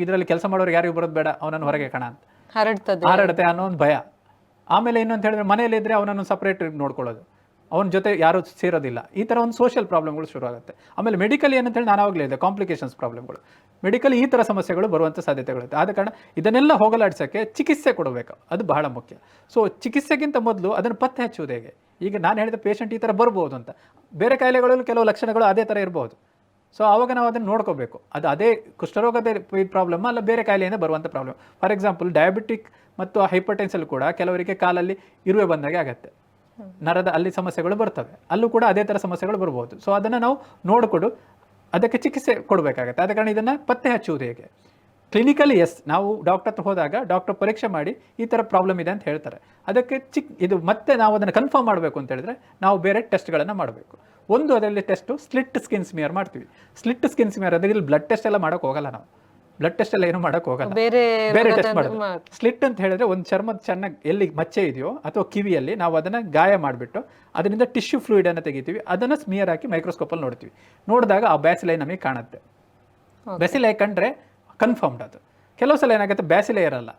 B: ಇದರಲ್ಲಿ ಕೆಲಸ ಮಾಡೋರು ಯಾರಿಗೂ ಬರೋದು ಬೇಡ ಅವನನ್ನು ಹೊರಗೆ ಕಣ ಅಂತ.
A: ಹರಡ್ತದೆ.
B: ಹರಡುತ್ತೆ ಅನ್ನೋ ಒಂದು ಭಯ. ಆಮೇಲೆ ಇನ್ನೊಂದು ಹೇಳಿದ್ರೆ ಮನೆಯಲ್ಲಿ ಇದ್ರೆ ಅವನನ್ನು ಸಪ್ರೇಟ್ ನೋಡ್ಕೊಳ್ಳೋದು. ಅವನ ಜೊತೆ ಯಾರು ಸೇರೋದಿಲ್ಲ. ಈ ಥರ ಒಂದು ಸೋಷಿಯಲ್ ಪ್ರಾಬ್ಲಮ್ಗಳು ಶುರು ಆಗುತ್ತೆ. ಆಮೇಲೆ ಮೆಡಿಕಲ್ ಏನಂತ ಹೇಳಿ ನಾನು ಆವಾಗಲೇ ಇದೆ ಕಾಂಪ್ಲಿಕೇಶನ್ಸ್ ಪ್ರಾಬ್ಲಮ್ಗಳು ಮೆಡಿಕಲ್ ಈ ಥರ ಸಮಸ್ಯೆಗಳು ಬರುವಂಥ ಸಾಧ್ಯತೆಗಳಿರುತ್ತೆ ಆದ ಕಾರಣ ಇದನ್ನೆಲ್ಲ ಹೋಗಲಾಡಿಸೋಕ್ಕೆ ಚಿಕಿತ್ಸೆ ಕೊಡಬೇಕು. ಅದು ಬಹಳ ಮುಖ್ಯ. ಸೊ ಚಿಕಿತ್ಸೆಗಿಂತ ಮೊದಲು ಅದನ್ನು ಪತ್ತೆ ಹಚ್ಚುವುದು ಹೇಗೆ? ಈಗ ನಾನು ಹೇಳಿದ ಪೇಷಂಟ್ ಈ ಥರ ಬರ್ಬೋದು ಅಂತ. ಬೇರೆ ಕಾಯಿಲೆಗಳಲ್ಲೂ ಕೆಲವು ಲಕ್ಷಣಗಳು ಅದೇ ಥರ ಇರ್ಬೋದು. ಸೊ ಆವಾಗ ನಾವು ಅದನ್ನು ನೋಡ್ಕೋಬೇಕು. ಅದು ಅದೇ ಕುಷ್ಠರೋಗದ ಪ್ರಾಬ್ಲಮ್ ಅಲ್ಲ ಬೇರೆ ಕಾಯಿಲೆಯಿಂದ ಬರುವಂಥ ಪ್ರಾಬ್ಲಮ್ ಫಾರ್ ಎಕ್ಸಾಂಪಲ್ ಡಯಾಬಿಟಿಕ್ ಮತ್ತು ಹೈಪರ್ಟೆನ್ಸಲ್ಲಿ ಕೂಡ ಕೆಲವರಿಗೆ ಕಾಲಲ್ಲಿ ಇರುವೆ ಬಂದಾಗೆ ಆಗುತ್ತೆ. ನರದ ಅಲ್ಲಿ ಸಮಸ್ಯೆಗಳು ಬರ್ತವೆ. ಅಲ್ಲೂ ಕೂಡ ಅದೇ ಥರ ಸಮಸ್ಯೆಗಳು ಬರ್ಬೋದು. ಸೊ ಅದನ್ನು ನಾವು ನೋಡಿಕೊಂಡು ಅದಕ್ಕೆ ಚಿಕಿತ್ಸೆ ಕೊಡಬೇಕಾಗತ್ತೆ. ಆದ ಕಾರಣ ಇದನ್ನು ಪತ್ತೆ ಹಚ್ಚುವುದು ಹೇಗೆ? ಕ್ಲಿನಿಕಲಿ ಎಸ್ ನಾವು ಡಾಕ್ಟರ್ ಹತ್ರ ಹೋದಾಗ ಡಾಕ್ಟರ್ ಪರೀಕ್ಷೆ ಮಾಡಿ ಈ ಥರ ಪ್ರಾಬ್ಲಮ್ ಇದೆ ಅಂತ ಹೇಳ್ತಾರೆ. ಅದಕ್ಕೆ ಚಿಕ್ ಇದು ಮತ್ತೆ ನಾವು ಅದನ್ನು ಕನ್ಫರ್ಮ್ ಮಾಡಬೇಕು ಅಂತ ಹೇಳಿದ್ರೆ ನಾವು ಬೇರೆ ಟೆಸ್ಟ್ಗಳನ್ನು ಮಾಡಬೇಕು. ಒಂದು ಅದರಲ್ಲಿ ಟೆಸ್ಟು ಸ್ಲಿಟ್ ಸ್ಕಿನ್ ಸ್ಮಿಯರ್ ಮಾಡ್ತೀವಿ. ಸ್ಲಿಟ್ ಸ್ಕಿನ್ ಸ್ಮಿಯರ್ ಅಂದರೆ ಇಲ್ಲಿ ಬ್ಲಡ್ ಟೆಸ್ಟ್ ಎಲ್ಲ ಮಾಡೋಕೆ ಹೋಗಲ್ಲ ನಾವು. ಬ್ಲಡ್ ಟೆಸ್ಟ್ ಎಲ್ಲ ಏನು ಮಾಡೋಕೆ ಹೋಗಲ್ಲ.
A: ಬೇರೆ
B: ಬೇರೆ ಟೆಸ್ಟ್ ಮಾಡೋದು ಸ್ಲಿಟ್ ಅಂತ ಹೇಳಿದ್ರೆ ಒಂದು ಚರ್ಮದ ಚೆನ್ನಾಗಿ ಎಲ್ಲಿ ಮಚ್ಚೆ ಇದೆಯೋ ಅಥವಾ ಕಿವಿಯಲ್ಲಿ ನಾವು ಅದನ್ನ ಗಾಯ ಮಾಡಿಬಿಟ್ಟು ಅದರಿಂದ ಟಿಶ್ಯೂ ಫ್ಲೂಯಿಡ್ ಅನ್ನು ತೆಗಿತೀವಿ. ಅದನ್ನ ಸ್ಮಿಯರ್ ಹಾಕಿ ಮೈಕ್ರೋಸ್ಕೋಪಲ್ಲಿ ನೋಡ್ತೀವಿ. ನೋಡಿದಾಗ ಆ ಬ್ಯಾಸಿಲೈ ನಮಗೆ ಕಾಣುತ್ತೆ. ಬ್ಯಾಸಿಲೈ ಕಂಡ್ರೆ ಕನ್ಫರ್ಮ್ಡ್ ಅದು. ಕೆಲವು ಸಲ ಏನಾಗುತ್ತೆ, ಬ್ಯಾಸಿಲೆ ಇರಲ್ಲ.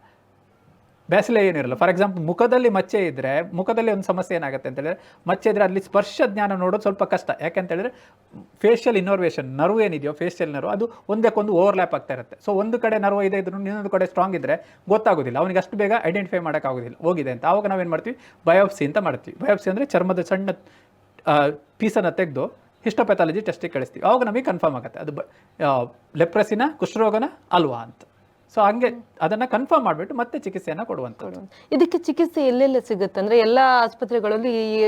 B: ಬ್ಯಾಸಿಲೆ ಏನಿರಲ್ಲ ಫಾರ್ ಎಕ್ಸಾಂಪಲ್ ಮುಖದಲ್ಲಿ ಮಚ್ಚೆ ಇದ್ದರೆ ಮುಖದಲ್ಲಿ ಒಂದು ಸಮಸ್ಯೆ ಏನಾಗುತ್ತೆ ಅಂತ ಹೇಳಿದ್ರೆ, ಮಚ್ಚೆ ಇದ್ದರೆ ಅಲ್ಲಿ ಸ್ಪರ್ಶ ಜ್ಞಾನ ನೋಡೋದು ಸ್ವಲ್ಪ ಕಷ್ಟ. ಯಾಕೆಂತ ಹೇಳಿದ್ರೆ ಫೇಶಿಯಲ್ ಇನೋರ್ವೇಷನ್ ನರ್ವ್ ಏನಿದೆಯೋ ಫೇಶಿಯಲ್ ನರ್ವ್ ಅದು ಒಂದಕ್ಕೊಂದು ಓವರ್ಲ್ಯಾಪ್ ಆಗ್ತಾ ಇರುತ್ತೆ. ಸೊ ಒಂದು ಕಡೆ ನರ್ವ್ ಇದೆ ಇದ್ರು ಇನ್ನೊಂದು ಕಡೆ ಸ್ಟ್ರಾಂಗ್ ಇದ್ದರೆ ಗೊತ್ತಾಗೋದಿಲ್ಲ. ಅವನಿಗೆ ಅಷ್ಟು ಬೇಗ ಐಡೆಂಟಿಫೈ ಮಾಡೋಕ್ಕಾಗೋದಿಲ್ಲ. ಹೋಗಿದೆ ಅಂತ. ಆವಾಗ ನಾವೇನು ಮಾಡ್ತೀವಿ? ಬಯೋಪ್ಸಿ ಅಂತ ಮಾಡ್ತೀವಿ. ಬಯೋಪ್ಸಿ ಅಂದರೆ ಚರ್ಮದ ಸಣ್ಣ ಪೀಸನ್ನು ತೆಗೆದು ಹಿಸ್ಟೋಪ್ಯಾಥಾಲಜಿ ಟೆಸ್ಟಿಗೆ ಕಳಿಸ್ತೀವಿ. ಆವಾಗ ನಮಗೆ ಕನ್ಫರ್ಮ್ ಆಗುತ್ತೆ. ಅದು ಲೆಪ್ರಸಿನ ಕುಷ್ಠರೋಗನ ಅಲ್ವಾ ಅಂತ. ಸೊ ಹಂಗೆ ಅದನ್ನ ಕನ್ಫರ್ಮ್ ಮಾಡಿಬಿಟ್ಟು ಮತ್ತೆ ಚಿಕಿತ್ಸೆಯನ್ನು ಕೊಡುವಂಥದ್ದು.
A: ಇದಕ್ಕೆ ಚಿಕಿತ್ಸೆ ಎಲ್ಲೆಲ್ಲ ಸಿಗುತ್ತೆ ಅಂದ್ರೆ ಎಲ್ಲಾ ಆಸ್ಪತ್ರೆಗಳಲ್ಲಿ ಈ